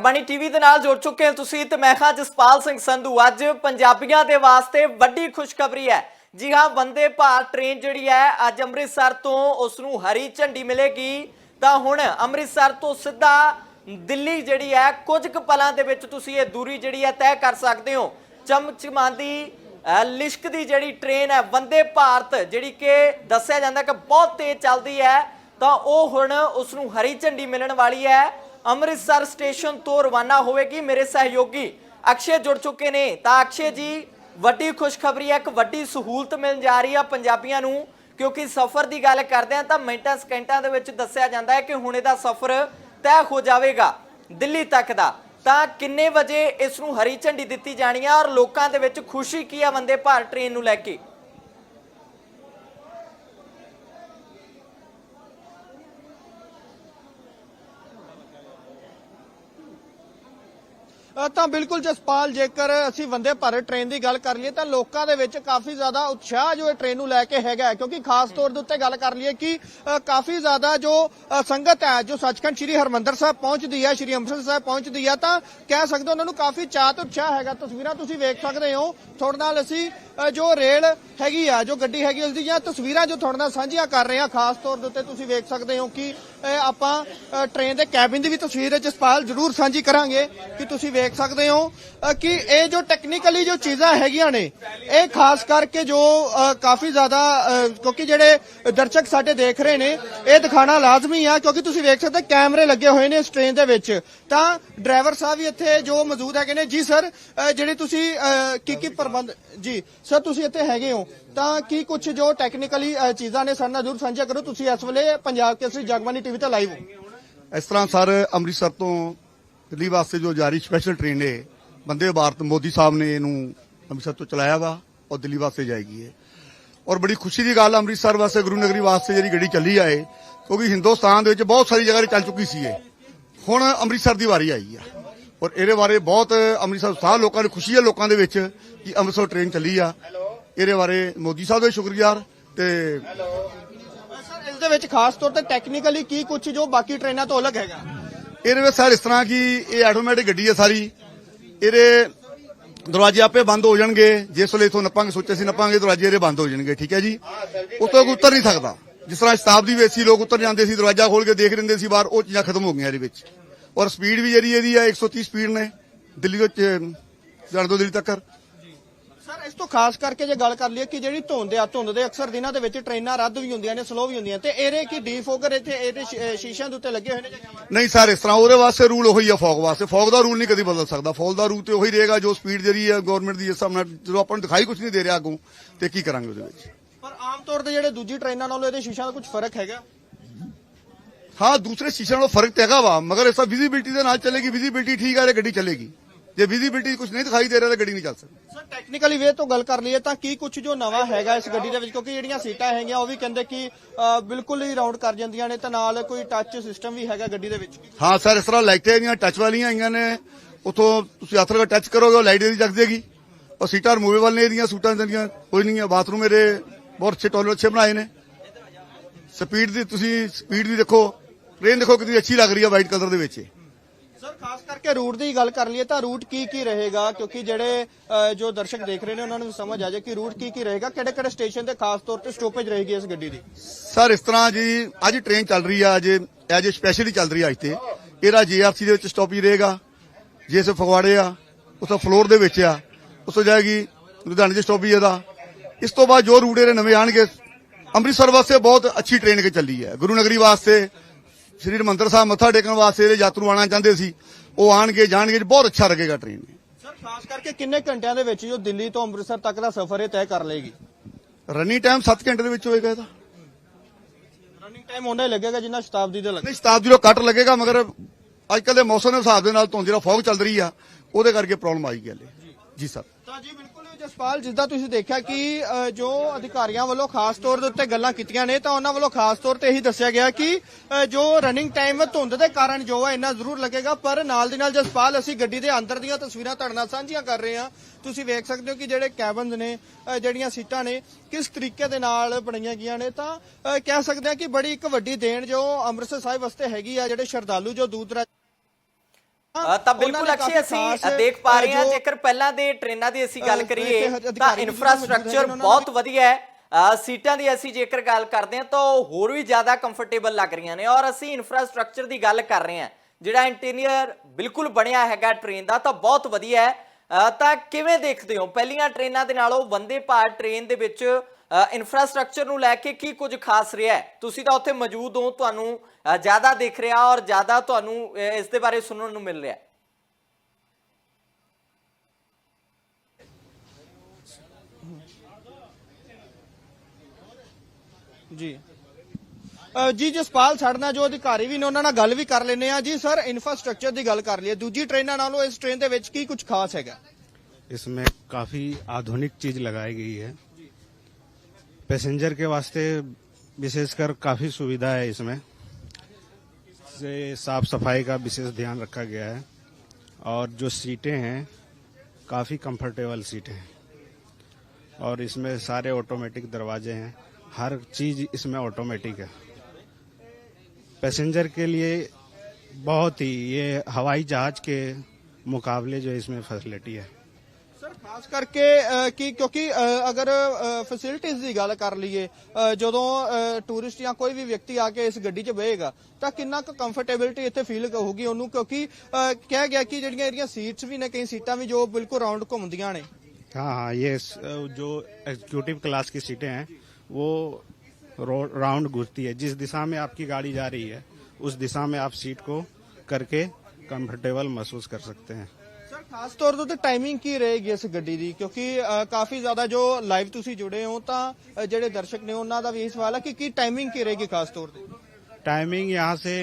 ਬਾਣੀ ਟੀਵੀ ਦੇ ਨਾਲ ਜੁੜ ਚੁੱਕੇ ਹੋ ਤੁਸੀਂ ਤੇ ਮੈਂ ਹਾਂ ਜਸਪਾਲ ਸਿੰਘ ਸੰਧੂ। ਅੱਜ ਪੰਜਾਬੀਆਂ ਦੇ ਵਾਸਤੇ ਵੱਡੀ ਖੁਸ਼ਖਬਰੀ ਹੈ। ਜੀ ਹਾਂ, ਵੰਦੇ ਭਾਰਤ ਟ੍ਰੇਨ ਜਿਹੜੀ ਹੈ, ਅੱਜ ਅੰਮ੍ਰਿਤਸਰ ਤੋਂ ਉਸ ਨੂੰ ਹਰੀ ਝੰਡੀ ਮਿਲੇਗੀ। ਤਾਂ ਹੁਣ ਅੰਮ੍ਰਿਤਸਰ ਤੋਂ ਸਿੱਧਾ ਦਿੱਲੀ ਜਿਹੜੀ ਹੈ, ਕੁਝ ਕੁ ਪਲਾਂ ਦੇ ਵਿੱਚ ਤੁਸੀਂ ਇਹ ਦੂਰੀ ਜਿਹੜੀ ਹੈ ਤੈਅ ਕਰ ਸਕਦੇ ਹੋ। ਚਮਚਮਾਂਦੀ ਲਿਸ਼ਕ ਦੀ ਜਿਹੜੀ ਟ੍ਰੇਨ ਹੈ, ਵੰਦੇ ਭਾਰਤ ਜਿਹੜੀ ਕਿ ਦੱਸਿਆ ਜਾਂਦਾ ਕਿ ਬਹੁਤ ਤੇਜ਼ ਚੱਲਦੀ ਹੈ। ਤਾਂ ਉਹ ਹੁਣ ਉਸ ਨੂੰ ਹਰੀ ਝੰਡੀ ਮਿਲਣ ਵਾਲੀ ਹੈ। ਅੰਮ੍ਰਿਤਸਰ ਸਟੇਸ਼ਨ ਤੋਂ ਰਵਾਨਾ ਹੋਵੇਗੀ ਮੇਰੇ ਸਹਿਯੋਗੀ। ਅਕਸ਼ੇ ਜੁੜ ਚੁੱਕੇ ਨੇ। ਤਾਂ ਅਕਸ਼ੇ ਜੀ, ਵੱਡੀ ਖੁਸ਼ਖਬਰੀ ਹੈ, ਇੱਕ ਵੱਡੀ ਸਹੂਲਤ ਮਿਲਣ ਜਾ ਰਹੀ ਆ ਪੰਜਾਬੀਆਂ ਨੂੰ। ਕਿਉਂਕਿ ਸਫ਼ਰ ਦੀ ਗੱਲ ਕਰਦੇ ਆ ਤਾਂ ਮਿੰਟਾਂ, ਸਕਿੰਟਾਂ ਦੇ ਵਿੱਚ ਦੱਸਿਆ ਜਾਂਦਾ ਹੈ ਕਿ ਹੁਣ ਇਹਦਾ ਸਫ਼ਰ ਤੈਅ ਹੋ ਜਾਵੇਗਾ ਦਿੱਲੀ ਤੱਕ ਦਾ। ਤਾਂ ਕਿੰਨੇ ਵਜੇ ਇਸ ਨੂੰ ਹਰੀ ਝੰਡੀ ਦਿੱਤੀ ਜਾਣੀ ਆ ਔਰ ਲੋਕਾਂ ਦੇ ਵਿੱਚ ਖੁਸ਼ੀ ਕੀ ਆ ਵੰਦੇ ਭਾਰਤ ਟ੍ਰੇਨ ਨੂੰ ਲੈ ਕੇ? ਤਾਂ ਬਿਲਕੁਲ ਜਸਪਾਲ, ਜੇਕਰ ਅਸੀਂ ਵੰਦੇ ਭਾਰਤ ਟ੍ਰੇਨ ਦੀ ਗੱਲ ਕਰ ਲਈਏ, ਤਾਂ ਲੋਕਾਂ ਦੇ ਵਿੱਚ ਕਾਫੀ ਜ਼ਿਆਦਾ ਉਤਸ਼ਾਹ ਜੋ ਇਹ ਟ੍ਰੇਨ ਨੂੰ ਲੈ ਕੇ ਹੈਗਾ ਕਿਉਂਕਿ ਖਾਸ ਤੌਰ ਦੇ ਉੱਤੇ ਗੱਲ ਕਰ ਲਈਏ ਕਿ ਕਾਫੀ ਜ਼ਿਆਦਾ ਜੋ ਸੰਗਤ ਹੈ, ਜੋ ਸੱਚਖੰਡ ਸ੍ਰੀ ਹਰਮੰਦਰ ਸਾਹਿਬ ਪਹੁੰਚਦੀ ਹੈ, ਸ੍ਰੀ ਅੰਮ੍ਰਿਤਸਰ ਸਾਹਿਬ ਪਹੁੰਚਦੀ ਹੈ, ਤਾਂ ਕਹਿ ਸਕਦੇ ਉਹਨਾਂ ਨੂੰ ਕਾਫੀ ਚਾਹ ਤੇ ਉਤਸ਼ਾਹ ਹੈਗਾ। ਤਸਵੀਰਾਂ ਤੁਸੀਂ ਵੇਖ ਸਕਦੇ ਹੋ। ਤੁਹਾਡੇ ਨਾਲ ਅਸੀਂ ਜੋ ਰੇਲ ਹੈਗੀ ਆ, ਜੋ ਗੱਡੀ ਹੈਗੀ ਉਸ ਦੀਆਂ ਤਸਵੀਰਾਂ ਜੋ ਤੁਹਾਡੇ ਨਾਲ ਸਾਂਝੀਆਂ ਕਰ ਰਹੇ ਹਾਂ, ਖਾਸ ਤੌਰ ਦੇ ਉੱਤੇ ਤੁਸੀਂ ਵੇਖ ਸਕਦੇ ਹੋ ਕਿ ਆਪਾਂ ਅ, ਟ੍ਰੇਨ ਦੇ ਕੈਬਿਨ ਦੀ ਵੀ ਤਸਵੀਰ ਜਸਪਾਲ ਜ਼ਰੂਰ ਸਾਂਝੀ ਕਰਾਂਗੇ ਕਿ ਤੁਸੀਂ ਵੇਖ ਸਕਦੇ ਹੋ ਕਿ ਇਹ ਜੋ ਟੈਕਨੀਕਲੀ ਜੋ ਚੀਜ਼ਾਂ ਹੈਗੀਆਂ ਨੇ ਇਹ ਖਾਸ ਕਰਕੇ ਜੋ ਕਾਫੀ ਜ਼ਿਆਦਾ ਕਿਉਂਕਿ ਜਿਹੜੇ ਦਰਸ਼ਕ ਸਾਡੇ ਦੇਖ ਰਹੇ ਨੇ ਇਹ ਦਿਖਾਣਾ ਲਾਜ਼ਮੀ ਆ ਕਿਉਂਕਿ ਤੁਸੀਂ ਵੇਖ ਸਕਦੇ ਕੈਮਰੇ ਲੱਗੇ ਹੋਏ ਨੇ ਇਸ ਟ੍ਰੇਨ ਦੇ ਵਿੱਚ। ਤਾਂ ਡਰਾਈਵਰ ਸਾਹਿਬ ਵੀ ਇੱਥੇ ਜੋ ਮੌਜੂਦ ਹੈਗੇ ਨੇ ਜੀ ਸਰ ਅ, ਜਿਹੜੇ ਤੁਸੀਂ ਕੀ ਕੀ ਪ੍ਰਬੰਧ ਜੀ ਸਰ ਤੁਸੀਂ ਇੱਥੇ ਹੈਗੇ ਹੋ। ਤਾਂ ਕੀ ਕੁਝ ਜੋ ਟੈਕਨੀਕਲੀ ਚੀਜ਼ਾਂ ਨੇ ਸਾਡੇ ਨਾਲ ਜ਼ਰੂਰ ਸਾਂਝਾ ਕਰੋ। ਤੁਸੀਂ ਇਸ ਵੇਲੇ ਪੰਜਾਬ ਕੇਸਰੀ ਜਗਬਾਨੀ ਟੀਵੀ ਤੇ ਲਾਈਵ ਹੋ। ਇਸ ਤਰ੍ਹਾਂ ਸਰ, ਅੰਮ੍ਰਿਤਸਰ ਤੋਂ ਦਿੱਲੀ ਵਾਸਤੇ ਜੋ ਜਾਰੀ ਸਪੈਸ਼ਲ ਟ੍ਰੇਨ ਹੈ ਬੰਦੇ ਭਾਰਤ ਮੋਦੀ ਸਾਹਿਬ ਨੇ ਇਹਨੂੰ ਅੰਮ੍ਰਿਤਸਰ ਤੋਂ ਚਲਾਇਆ ਵਾ, ਔਰ ਦਿੱਲੀ ਵਾਸਤੇ ਜਾਏਗੀ ਇਹ। ਔਰ ਬੜੀ ਖੁਸ਼ੀ ਦੀ ਗੱਲ, ਅੰਮ੍ਰਿਤਸਰ ਵਾਸਤੇ, ਗੁਰੂ ਨਗਰੀ ਵਾਸਤੇ ਜਿਹੜੀ ਗੱਡੀ ਚੱਲੀ ਆਏ ਕਿਉਂਕਿ ਹਿੰਦੁਸਤਾਨ ਦੇ ਵਿੱਚ ਬਹੁਤ ਸਾਰੀ ਜਗ੍ਹਾ ਚੱਲ ਚੁੱਕੀ ਸੀ ਇਹ। ਹੁਣ ਅੰਮ੍ਰਿਤਸਰ ਦੀ ਵਾਰੀ ਆਈ ਆ। ਔਰ ਇਹਦੇ ਬਾਰੇ ਬਹੁਤ ਅੰਮ੍ਰਿਤਸਰ ਸਾਹ ਲੋਕਾਂ ਨੂੰ ਖੁਸ਼ੀ ਹੈ ਲੋਕਾਂ ਦੇ ਵਿੱਚ ਕਿ ਅੰਮ੍ਰਿਤਸਰ ਟ੍ਰੇਨ ਚੱਲੀ ਆ। ਇਹਦੇ ਬਾਰੇ ਮੋਦੀ ਸਾਹਿਬ ਦਾ ਸ਼ੁਕਰਗੁਜ਼ਾਰ ਤੇ ਸਰ ਇਸ ਦੇ ਵਿੱਚ ਖਾਸ ਤੌਰ ਤੇ ਟੈਕਨੀਕਲੀ ਕੀ ਕੁਝ ਜੋ ਬਾਕੀ ਟ੍ਰੇਨਾਂ ਤੋਂ ਅਲੱਗ ਹੈਗਾ? ਇਹਦੇ ਵਿੱਚ ਸਰ ਇਸ ਤਰ੍ਹਾਂ ਕਿ ਇਹ ਆਟੋਮੈਟਿਕ ਗੱਡੀ ਹੈ ਸਾਰੀ। ਇਹਦੇ ਦਰਵਾਜ਼ੇ ਆਪੇ ਬੰਦ ਹੋ ਜਾਣਗੇ। ਜਿਸ ਵੇਲੇ ਇਥੋਂ ਨੱਪਾਂਗੇ ਸੋਚੇ ਸੀ ਨੱਪਾਂਗੇ ਦਰਵਾਜ਼ੇ ਇਹਦੇ ਬੰਦ ਹੋ ਜਾਣਗੇ ਠੀਕ ਹੈ ਜੀ? ਉੱਤੋਂ ਕੋਈ ਉੱਤਰ ਨਹੀਂ ਸਕਦਾ। ਜਿਸ ਤਰ੍ਹਾਂ ਸ਼ਤਾਬਦੀ ਵਿੱਚ ਸੀ ਲੋਕ ਉੱਤਰ ਜਾਂਦੇ ਸੀ ਦਰਵਾਜ਼ਾ ਖੋਲ ਕੇ ਦੇਖ ਲੈਂਦੇ ਸੀ ਬਾਹਰ ਉਹ ਚੀਜ਼ਾਂ ਖਤਮ ਹੋ ਗਈਆਂ ਇਹਦੇ ਵਿੱਚ। ਔਰ ਸਪੀਡ ਵੀ ਜਿਹੜੀ ਇਹਦੀ ਹੈ 130 ਸਪੀਡ ਨੇ। ਦਿੱਲੀ ਤੋਂ ਤੋਂ ਦਿੱਲੀ ਤੱਕ। ਸਰ ਇਸ ਤੋਂ ਖਾਸ ਕਰਕੇ ਜੇ ਗੱਲ ਕਰ ਲਈਏ ਕਿ ਜਿਹੜੀ ਧੁੰਦ ਆ ਧੁੰਦ ਦੇ ਅਕਸਰ ਦਿਨਾਂ ਦੇ ਵਿੱਚ ਟ੍ਰੇਨਾਂ ਰੱਦ ਵੀ ਹੁੰਦੀਆਂ ਨੇ ਸਲੋ ਵੀ ਹੁੰਦੀਆਂ ਤੇ ਇਹਦੇ ਕੀ ਡੀਫੋਕਰ ਇੱਥੇ ਇਹਦੇ ਸ਼ੀਸ਼ਿਆਂ ਦੇ ਉੱਤੇ ਲੱਗੇ ਹੋਏ ਨੇ? ਨਹੀਂ ਸਰ ਇਸ ਤਰ੍ਹਾਂ ਉਹਦੇ ਵਾਸਤੇ ਰੂਲ ਉਹੀ ਆ ਫੌਗ ਵਾਸਤੇ। ਫੌਗ ਦਾ ਰੂਲ ਨਹੀਂ ਕਦੀ ਬਦਲ ਸਕਦਾ। ਫੌਗ ਦਾ ਰੂਲ ਤੇ ਉਹੀ ਰਹੇਗਾ ਜੋ ਸਪੀਡ ਜਿਹੜੀ ਹੈ ਗਵਰਨਮੈਂਟ ਦੀ ਇਸ ਹਿਸਾਬ ਨਾਲ ਜਦੋਂ ਆਪਾਂ ਨੂੰ ਦਿਖਾਈ ਕੁਝ ਨਹੀਂ ਦੇ ਰਿਹਾ ਅੱਗੋਂ ਤੇ ਕੀ ਕਰਾਂਗੇ ਉਹਦੇ ਵਿੱਚ? ਪਰ ਆਮ ਤੌਰ ਤੇ ਜਿਹੜੇ ਦੂਜੀ ਟ੍ਰੇਨਾਂ ਨਾਲੋਂ ਇਹਦੇ ਸ਼ੀਸ਼ਿਆਂ ਦਾ ਕੁਝ ਫ਼ਰਕ ਹੈਗਾ? ਹਾਂ ਦੂਸਰੇ ਸ਼ੀਸ਼ਿਆਂ ਨਾਲੋਂ ਫ਼ਰਕ ਤੇ ਹੈਗਾ ਵਾ ਮਗਰ ਇਸ ਵਿਜ਼ਿਬਿਲਟੀ ਦੇ ਨਾਲ ਚੱਲੇਗੀ ਵਿਜ਼ਿਬਿਲਟੀ ਠੀਕ ਆ ਤੇ ਗੱਡੀ ਚੱਲੇਗੀ। ਜੇ ਵਿਜ਼ਿਬਿਲਟੀ ਕੁਝ ਨਹੀਂ ਦਿਖਾਈ ਦੇ ਰਿਹਾ ਤਾਂ ਗੱਡੀ ਨਹੀਂ ਚੱਲ ਸਕਦੀ। ਸਰ ਟੈਕਨੀਕਲੀ ਵੇ ਤੋਂ ਗੱਲ ਕਰ ਲਈਏ ਤਾਂ ਕੀ ਕੁਝ ਜੋ ਨਵਾਂ ਹੈਗਾ ਇਸ ਗੱਡੀ ਦੇ ਵਿੱਚ ਕਿਉਂਕਿ ਜਿਹੜੀਆਂ ਸੀਟਾਂ ਹੈਗੀਆਂ ਉਹ ਵੀ ਕਹਿੰਦੇ ਕਿ ਬਿਲਕੁਲ ਹੀ ਰਾਉਂਡ ਕਰ ਜਾਂਦੀਆਂ ਨੇ ਤੇ ਨਾਲ ਕੋਈ ਟੱਚ ਸਿਸਟਮ ਵੀ ਹੈਗਾ ਗੱਡੀ ਦੇ ਵਿੱਚ। ਹਾਂ ਸਰ ਇਸ ਤਰ੍ਹਾਂ ਲਾਈਟਾਂ ਇਹਦੀਆਂ ਟੱਚ ਵਾਲੀਆਂ ਆਈਆਂ ਨੇ। ਉਥੋਂ ਤੁਸੀਂ ਹੱਥ ਨਾਲ ਟੱਚ ਕਰੋਗੇ ਉਹ ਲਾਈਟ ਇਹਦੀ ਜਗ ਜਾਏਗੀ ਔਰ ਸੀਟਾਂ ਰਿਮੂਵੇਬਲ ਨੇ ਇਹਦੀਆਂ ਸੂਟਾਂ ਦੀਆਂ ਕੋਈ ਨਹੀਂ ਹੈ ਬਾਥਰੂਮ ਇਹਦੇ ਬਹੁਤ ਅੱਛੇ ਟੋਇਲਟ ਅੱਛੇ ਬਣਾਏ ਨੇ। ਸਪੀਡ ਦੀ ਤੁਸੀਂ ਸਪੀਡ ਦੀ ਦੇਖੋ ਟ੍ਰੇਨ ਦੇਖੋ ਕਿੰਨੀ ਅੱਛੀ ਲੱਗ ਰਹੀ ਹੈ ਵਾਈਟ ਕਲਰ ਦੇ ਵਿੱਚ। ਖਾਸ ਕਰਕੇ ਰੂਟ ਦੀ ਗੱਲ ਕਰ ਲਈਏ ਤਾਂ ਰੂਟ ਕੀ ਕੀ ਰਹੇਗਾ? ਕਿਉਂਕਿ ਜਿਹੜੇ ਜੋ ਦਰਸ਼ਕ ਦੇਖ ਰਹੇ ਨੇ, ਉਹਨਾਂ ਨੂੰ ਸਮਝ ਆ ਜਾਏ ਕਿ ਰੂਟ ਕੀ ਕੀ ਰਹੇਗਾ। ਕਿਹੜੇ ਕਿਹੜੇ ਸਟੇਸ਼ਨ ਤੇ ਖਾਸ ਤੌਰ ਤੇ ਸਟਾਪੇਜ ਰਹੇਗੀ ਇਸ ਗੱਡੀ ਦੀ? ਸਰ, ਇਸ ਤਰ੍ਹਾਂ ਜੀ, ਅੱਜ ਟ੍ਰੇਨ ਚੱਲ ਰਹੀ ਆ, ਅੱਜ ਐਜ ਸਪੈਸ਼ਲੀ ਚੱਲ ਰਹੀ ਆ ਅੱਜ ਤੇ। ਇਹਦਾ ਜੀਆਰਸੀ ਦੇ ਵਿੱਚ ਸਟਾਪ ਰਹੇਗਾ। ਜਿਸ ਫਗਵਾੜੇ ਆ ਉਸ ਫਲੋਰ ਦੇ ਵਿੱਚ ਆ ਉਸ ਤੋਂ ਜਾਏਗੀ ਲੁਧਿਆਣੇ ਦੇ ਸਟਾਪ ਇਹਦਾ। ਇਸ ਤੋਂ ਬਾਅਦ ਜੋ ਰੂਟ ਇਹਦੇ ਨਵੇਂ ਆਣਗੇ, ਅੰਮ੍ਰਿਤਸਰ ਵਾਸਤੇ ਬਹੁਤ ਅੱਛੀ ਟ੍ਰੇਨ ਕੇ ਚੱਲੀ ਹੈ। ਗੁਰੂ ਨਗਰੀ ਵਾਸਤੇ ਸ੍ਰੀ ਹਰਿਮੰਦਰ ਸਾਹਿਬ ਮੱਥਾ ਟੇਕਣ ਵਾਸਤੇ ਇਹਦੇ ਯਾਤਰੂ ਆਣਾ ਚਾਹੁੰਦੇ ਸੀ ਉਹ ਆਣਗੇ ਜਾਣਗੇ ਬਹੁਤ ਅੱਛਾ ਲੱਗੇਗਾ ਟ੍ਰੇਨ ਸਰ ਖਾਸ ਕਰਕੇ ਕਿੰਨੇ ਘੰਟਿਆਂ ਦੇ ਵਿੱਚ ਜੋ ਦਿੱਲੀ ਤੋਂ ਅੰਮ੍ਰਿਤਸਰ ਤੱਕ ਦਾ ਸਫ਼ਰ ਇਹ ਤੈਅ ਕਰ ਲਏਗੀ? ਰਨਿੰਗ ਟਾਈਮ 7 ਘੰਟੇ ਦੇ ਵਿੱਚ ਹੋਏਗਾ ਇਹਦਾ। ਰਨਿੰਗ ਟਾਈਮ ਉਹਨਾਂ ਹੀ ਲੱਗੇਗਾ ਜਿੰਨਾ ਸ਼ਤਾਬਦੀ ਦਾ ਲੱਗੇ ਨਹੀਂ ਸ਼ਤਾਬਦੀ ਤੋਂ ਕੱਟ ਲੱਗੇਗਾ ਮਗਰ ਅੱਜ ਕੱਲ੍ਹ ਦੇ ਮੌਸਮ ਦੇ ਹਿਸਾਬ ਦੇ ਨਾਲ ਧੁੰਦ ਜਿਹੜਾ ਫੌਗ ਚੱਲ ਰਹੀ ਆ ਉਹਦੇ ਕਰਕੇ ਪ੍ਰੋਬਲਮ ਆਈ ਗਿਆ ਲੈ ਜੀ ਸਰ। ਤਾਂ ਜੀ ਬਿਲਕੁਲ ਜਸਪਾਲ ਜਿੱਦਾਂ ਤੁਸੀਂ ਦੇਖਿਆ ਕਿ ਅ, ਜੋ ਅਧਿਕਾਰੀਆਂ ਵੱਲੋਂ ਖਾਸ ਤੌਰ ਦੇ ਉੱਤੇ ਗੱਲਾਂ ਕੀਤੀਆਂ ਨੇ ਤਾਂ ਉਹਨਾਂ ਵੱਲੋਂ ਖਾਸ ਤੌਰ ਤੇ ਇਹੀ ਦੱਸਿਆ ਗਿਆ ਕਿ ਅ, ਜੋ ਰਨਿੰਗ ਟਾਈਮ ਧੁੰਦ ਦੇ ਕਾਰਨ ਜੋ ਹੈ ਇੰਨਾ ਜ਼ਰੂਰ ਲੱਗੇਗਾ। ਪਰ ਨਾਲ ਦੀ ਨਾਲ ਜਸਪਾਲ ਅਸੀਂ ਗੱਡੀ ਦੇ ਅੰਦਰ ਦੀਆਂ ਤਸਵੀਰਾਂ ਤੁਹਾਡੇ ਨਾਲ ਸਾਂਝੀਆਂ ਕਰ ਰਹੇ ਹਾਂ। ਤੁਸੀਂ ਵੇਖ ਸਕਦੇ ਹੋ ਕਿ ਜਿਹੜੇ ਕੈਬਨਸ ਨੇ ਅ, ਜਿਹੜੀਆਂ ਸੀਟਾਂ ਨੇ ਕਿਸ ਤਰੀਕੇ ਦੇ ਨਾਲ ਬਣਾਈਆਂ ਗਈਆਂ ਨੇ। ਤਾਂ ਅ, ਕਹਿ ਸਕਦੇ ਹਾਂ ਕਿ ਬੜੀ ਇੱਕ ਵੱਡੀ ਦੇਣ ਜੋ ਅੰਮ੍ਰਿਤਸਰ ਸਾਹਿਬ ਵਾਸਤੇ ਹੈਗੀ ਆ ਜਿਹੜੇ ਸ਼ਰਧਾਲੂ ਜੋ ਦੂਰ ਦਰਾਜ ਤਾਂ ਬਿਲਕੁਲ ਅਕਸ਼ੇ ਅਸੀਂ ਦੇਖ ਪਾ ਰਹੇ ਹਾਂ। ਜੇਕਰ ਪਹਿਲਾਂ ਦੇ ਟ੍ਰੇਨਾਂ ਦੀ ਅਸੀਂ ਗੱਲ ਕਰੀਏ ਤੇ ਇਨਫਰਾਸਟ੍ਰਕਚਰ ਬਹੁਤ ਵਧੀਆ ਹੈ। ਸੀਟਾਂ ਦੀ ਅਸੀਂ ਜੇਕਰ ਗੱਲ ਕਰਦੇ ਹਾਂ ਤਾਂ ਉਹ ਹੋਰ ਵੀ ਜ਼ਿਆਦਾ ਕੰਫਰਟੇਬਲ ਲੱਗ ਰਹੀਆਂ ਨੇ। ਔਰ ਅਸੀਂ ਇਨਫਰਾਸਟ੍ਰਕਚਰ ਦੀ ਗੱਲ ਕਰ ਰਹੇ ਹਾਂ। ਜਿਹੜਾ ਇੰਟੀਰੀਅਰ ਬਿਲਕੁਲ ਬਣਿਆ ਹੈਗਾ ਟ੍ਰੇਨ ਦਾ ਤਾਂ ਬਹੁਤ ਵਧੀਆ ਹੈ। ਤਾਂ ਕਿਵੇਂ ਦੇਖਦੇ ਹੋ? ਪਹਿਲੀਆਂ ਟ੍ਰੇਨਾਂ ਦੇ ਨਾਲੋਂ ਵੰਦੇ ਭਾਰਤ ਟ੍ਰੇਨ ਦੇ ਵਿੱਚ ਇਨਫਰਾਸਟ੍ਰਕਚਰ ਨੂੰ ਲੈ ਕੇ ਕੀ ਕੁਝ ਖਾਸ ਰਿਹਾ ਹੈ ਤੁਸੀਂ ਤਾਂ ਉੱਥੇ ਮੌਜੂਦ ਹੋ ਤੁਹਾਨੂੰ ਅ, ਜ਼ਿਆਦਾ ਦਿਖ ਰਿਹਾ ਔਰ ਜ਼ਿਆਦਾ ਤੁਹਾਨੂੰ ਅ, ਇਸ ਦੇ ਬਾਰੇ ਸੁਣਨ ਨੂੰ ਮਿਲ ਰਿਹਾ ਹੈ ਜੀ ਅ, ਜੀ ਜਸਪਾਲ ਸਾਡੇ ਨਾਲ ਜੋ ਅਧਿਕਾਰੀ ਵੀ ਨੇ ਉਹਨਾਂ ਨਾਲ ਗੱਲ ਵੀ ਕਰ ਲੈਨੇ ਆ ਜੀ ਸਰ ਇਨਫਰਾਸਟ੍ਰਕਚਰ ਦੀ ਗੱਲ ਕਰ ਲਈਏ ਦੂਜੀ ਟ੍ਰੇਨਾਂ ਨਾਲੋਂ ਇਸ ਟ੍ਰੇਨ ਦੇ ਵਿੱਚ ਕੀ ਕੁਝ ਖਾਸ ਹੈਗਾ इसमें काफी आधुनिक चीज लगाई गई है पैसेंजर के वास्ते विशेषकर काफ़ी सुविधा है इसमें। से साफ़ सफ़ाई का विशेष ध्यान रखा गया है। और जो सीटें हैं, काफ़ी कंफर्टेबल सीटें हैं। और इसमें सारे ऑटोमेटिक दरवाजे हैं। हर चीज़ इसमें ऑटोमेटिक है। पैसेंजर के लिए बहुत ही, ये हवाई जहाज़ के मुकाबले जो इसमें फैसिलिटी है। ਸਰ ਖਾਸ ਕਰਕੇ ਅ, ਕਿ ਕਿਉਂਕਿ ਅ, ਅਗਰ ਫੈਸਿਲਿਟੀਆਂ ਦੀ ਗੱਲ ਕਰ ਲਈਏ ਅ, ਜਦੋਂ ਟੂਰਿਸਟ ਜਾਂ ਕੋਈ ਵੀ ਵਿਅਕਤੀ ਆ ਕੇ ਇਸ ਗੱਡੀ 'ਚ ਬਹੇਗਾ ਤਾਂ ਕਿੰਨਾ ਕੁ ਕੰਫਰਟੇਬਿਲਿਟੀ ਇੱਥੇ ਫੀਲ ਹੋਊਗੀ ਉਹਨੂੰ ਕਿਉਂਕਿ ਅ, ਕਿਹਾ ਗਿਆ ਕਿ ਜਿਹੜੀਆਂ ਇਹਦੀਆਂ ਸੀਟਸ ਵੀ ਨੇ ਕਈ ਸੀਟਾਂ ਵੀ ਜੋ ਬਿਲਕੁਲ ਰਾਉਂਡ ਘੁੰਮਦੀਆਂ ਨੇ हाँ हाँ ये स- जो एग्जीक्यूटिव क्लास की सीटें हैं वो रो- राउंड घूमती है जिस दिशा में आपकी गाड़ी जा रही है उस दिशा में आप सीट को करके कंफर्टेबल महसूस कर सकते हैं ਸਰ ਖਾਸ ਤੌਰ ਤੇ ਟਾਈਮਿੰਗ ਕੀ ਰਹੇਗੀ ਇਸ ਗੱਡੀ ਦੀ ਕਿਉਂਕਿ ਅ, ਕਾਫੀ ਜ਼ਿਆਦਾ ਜੋ ਲਾਈਵ ਤੁਸੀਂ ਜੁੜੇ ਹੋ ਤਾਂ ਅ, ਜਿਹੜੇ ਦਰਸ਼ਕ ਨੇ ਉਹਨਾਂ ਦਾ ਵੀ ਇਹ ਸਵਾਲ ਹੈ ਕਿ ਕੀ ਟਾਈਮਿੰਗ ਕੀ ਰਹੇਗੀ ਖਾਸ ਤੌਰ ਤੇ टाइमिंग यहाँ से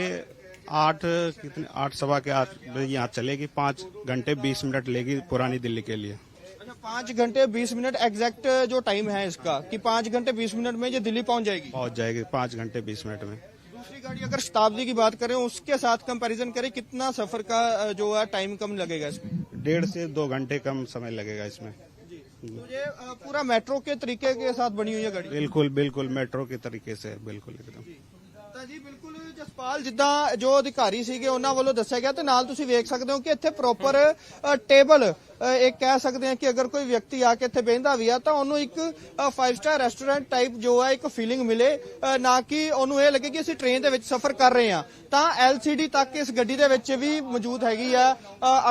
आठ कितने आठ सवा के आठ बजे यहाँ चलेगी पाँच घंटे बीस मिनट लेगी पुरानी दिल्ली के लिए अच्छा पाँच घंटे बीस मिनट एग्जैक्ट जो टाइम है इसका कि पाँच घंटे बीस मिनट में ये दिल्ली पहुंच जाएगी पहुंच जाएगी पाँच घंटे बीस मिनट में दूसरी गाड़ी अगर शताब्दी की बात करें उसके साथ कंपैरिजन करें कितना सफ़र का जो है टाइम कम लगेगा इसमें? डेढ़ से दो घंटे कम समय लगेगा इसमें। तो ये पूरा मेट्रो के तरीके के साथ बनी हुई है गाड़ी? बिल्कुल बिल्कुल मेट्रो के तरीके से बिल्कुल एकदम। ਜੀ, ਬਿਲਕੁਲ ਜਸਪਾਲ, ਜਿੱਦਾਂ ਜੋ ਅਧਿਕਾਰੀ ਸੀਗੇ, ਉਹਨਾਂ ਵੱਲੋਂ ਦੱਸਿਆ ਗਿਆ ਤੇ ਨਾਲ ਤੁਸੀਂ ਵੇਖ ਸਕਦੇ ਹੋ ਕਿ ਇੱਥੇ ਪ੍ਰੋਪਰ ਟੇਬਲ ਇੱਕ ਕਹਿ ਸਕਦੇ ਹਾਂ ਕਿ ਅਗਰ ਕੋਈ ਵਿਅਕਤੀ ਆ ਕੇ ਇੱਥੇ ਬਹਿੰਦਾ ਵੀ ਆ, ਤਾਂ ਉਹਨੂੰ ਇੱਕ 5 ਸਟਾਰ ਰੈਸਟੋਰੈਂਟ ਟਾਈਪ ਜੋ ਹੈ ਇੱਕ ਫੀਲਿੰਗ ਮਿਲੇ ਨਾ ਕਿ ਉਹਨੂੰ ਇਹ ਲੱਗੇ ਕਿ ਅਸੀਂ ਟ੍ਰੇਨ ਦੇ ਵਿੱਚ ਸਫ਼ਰ ਕਰ ਰਹੇ ਹਾਂ। ਤਾਂ LCD ਤੱਕ ਇਸ ਗੱਡੀ ਦੇ ਵਿੱਚ ਵੀ ਮੌਜੂਦ ਹੈਗੀ ਆ।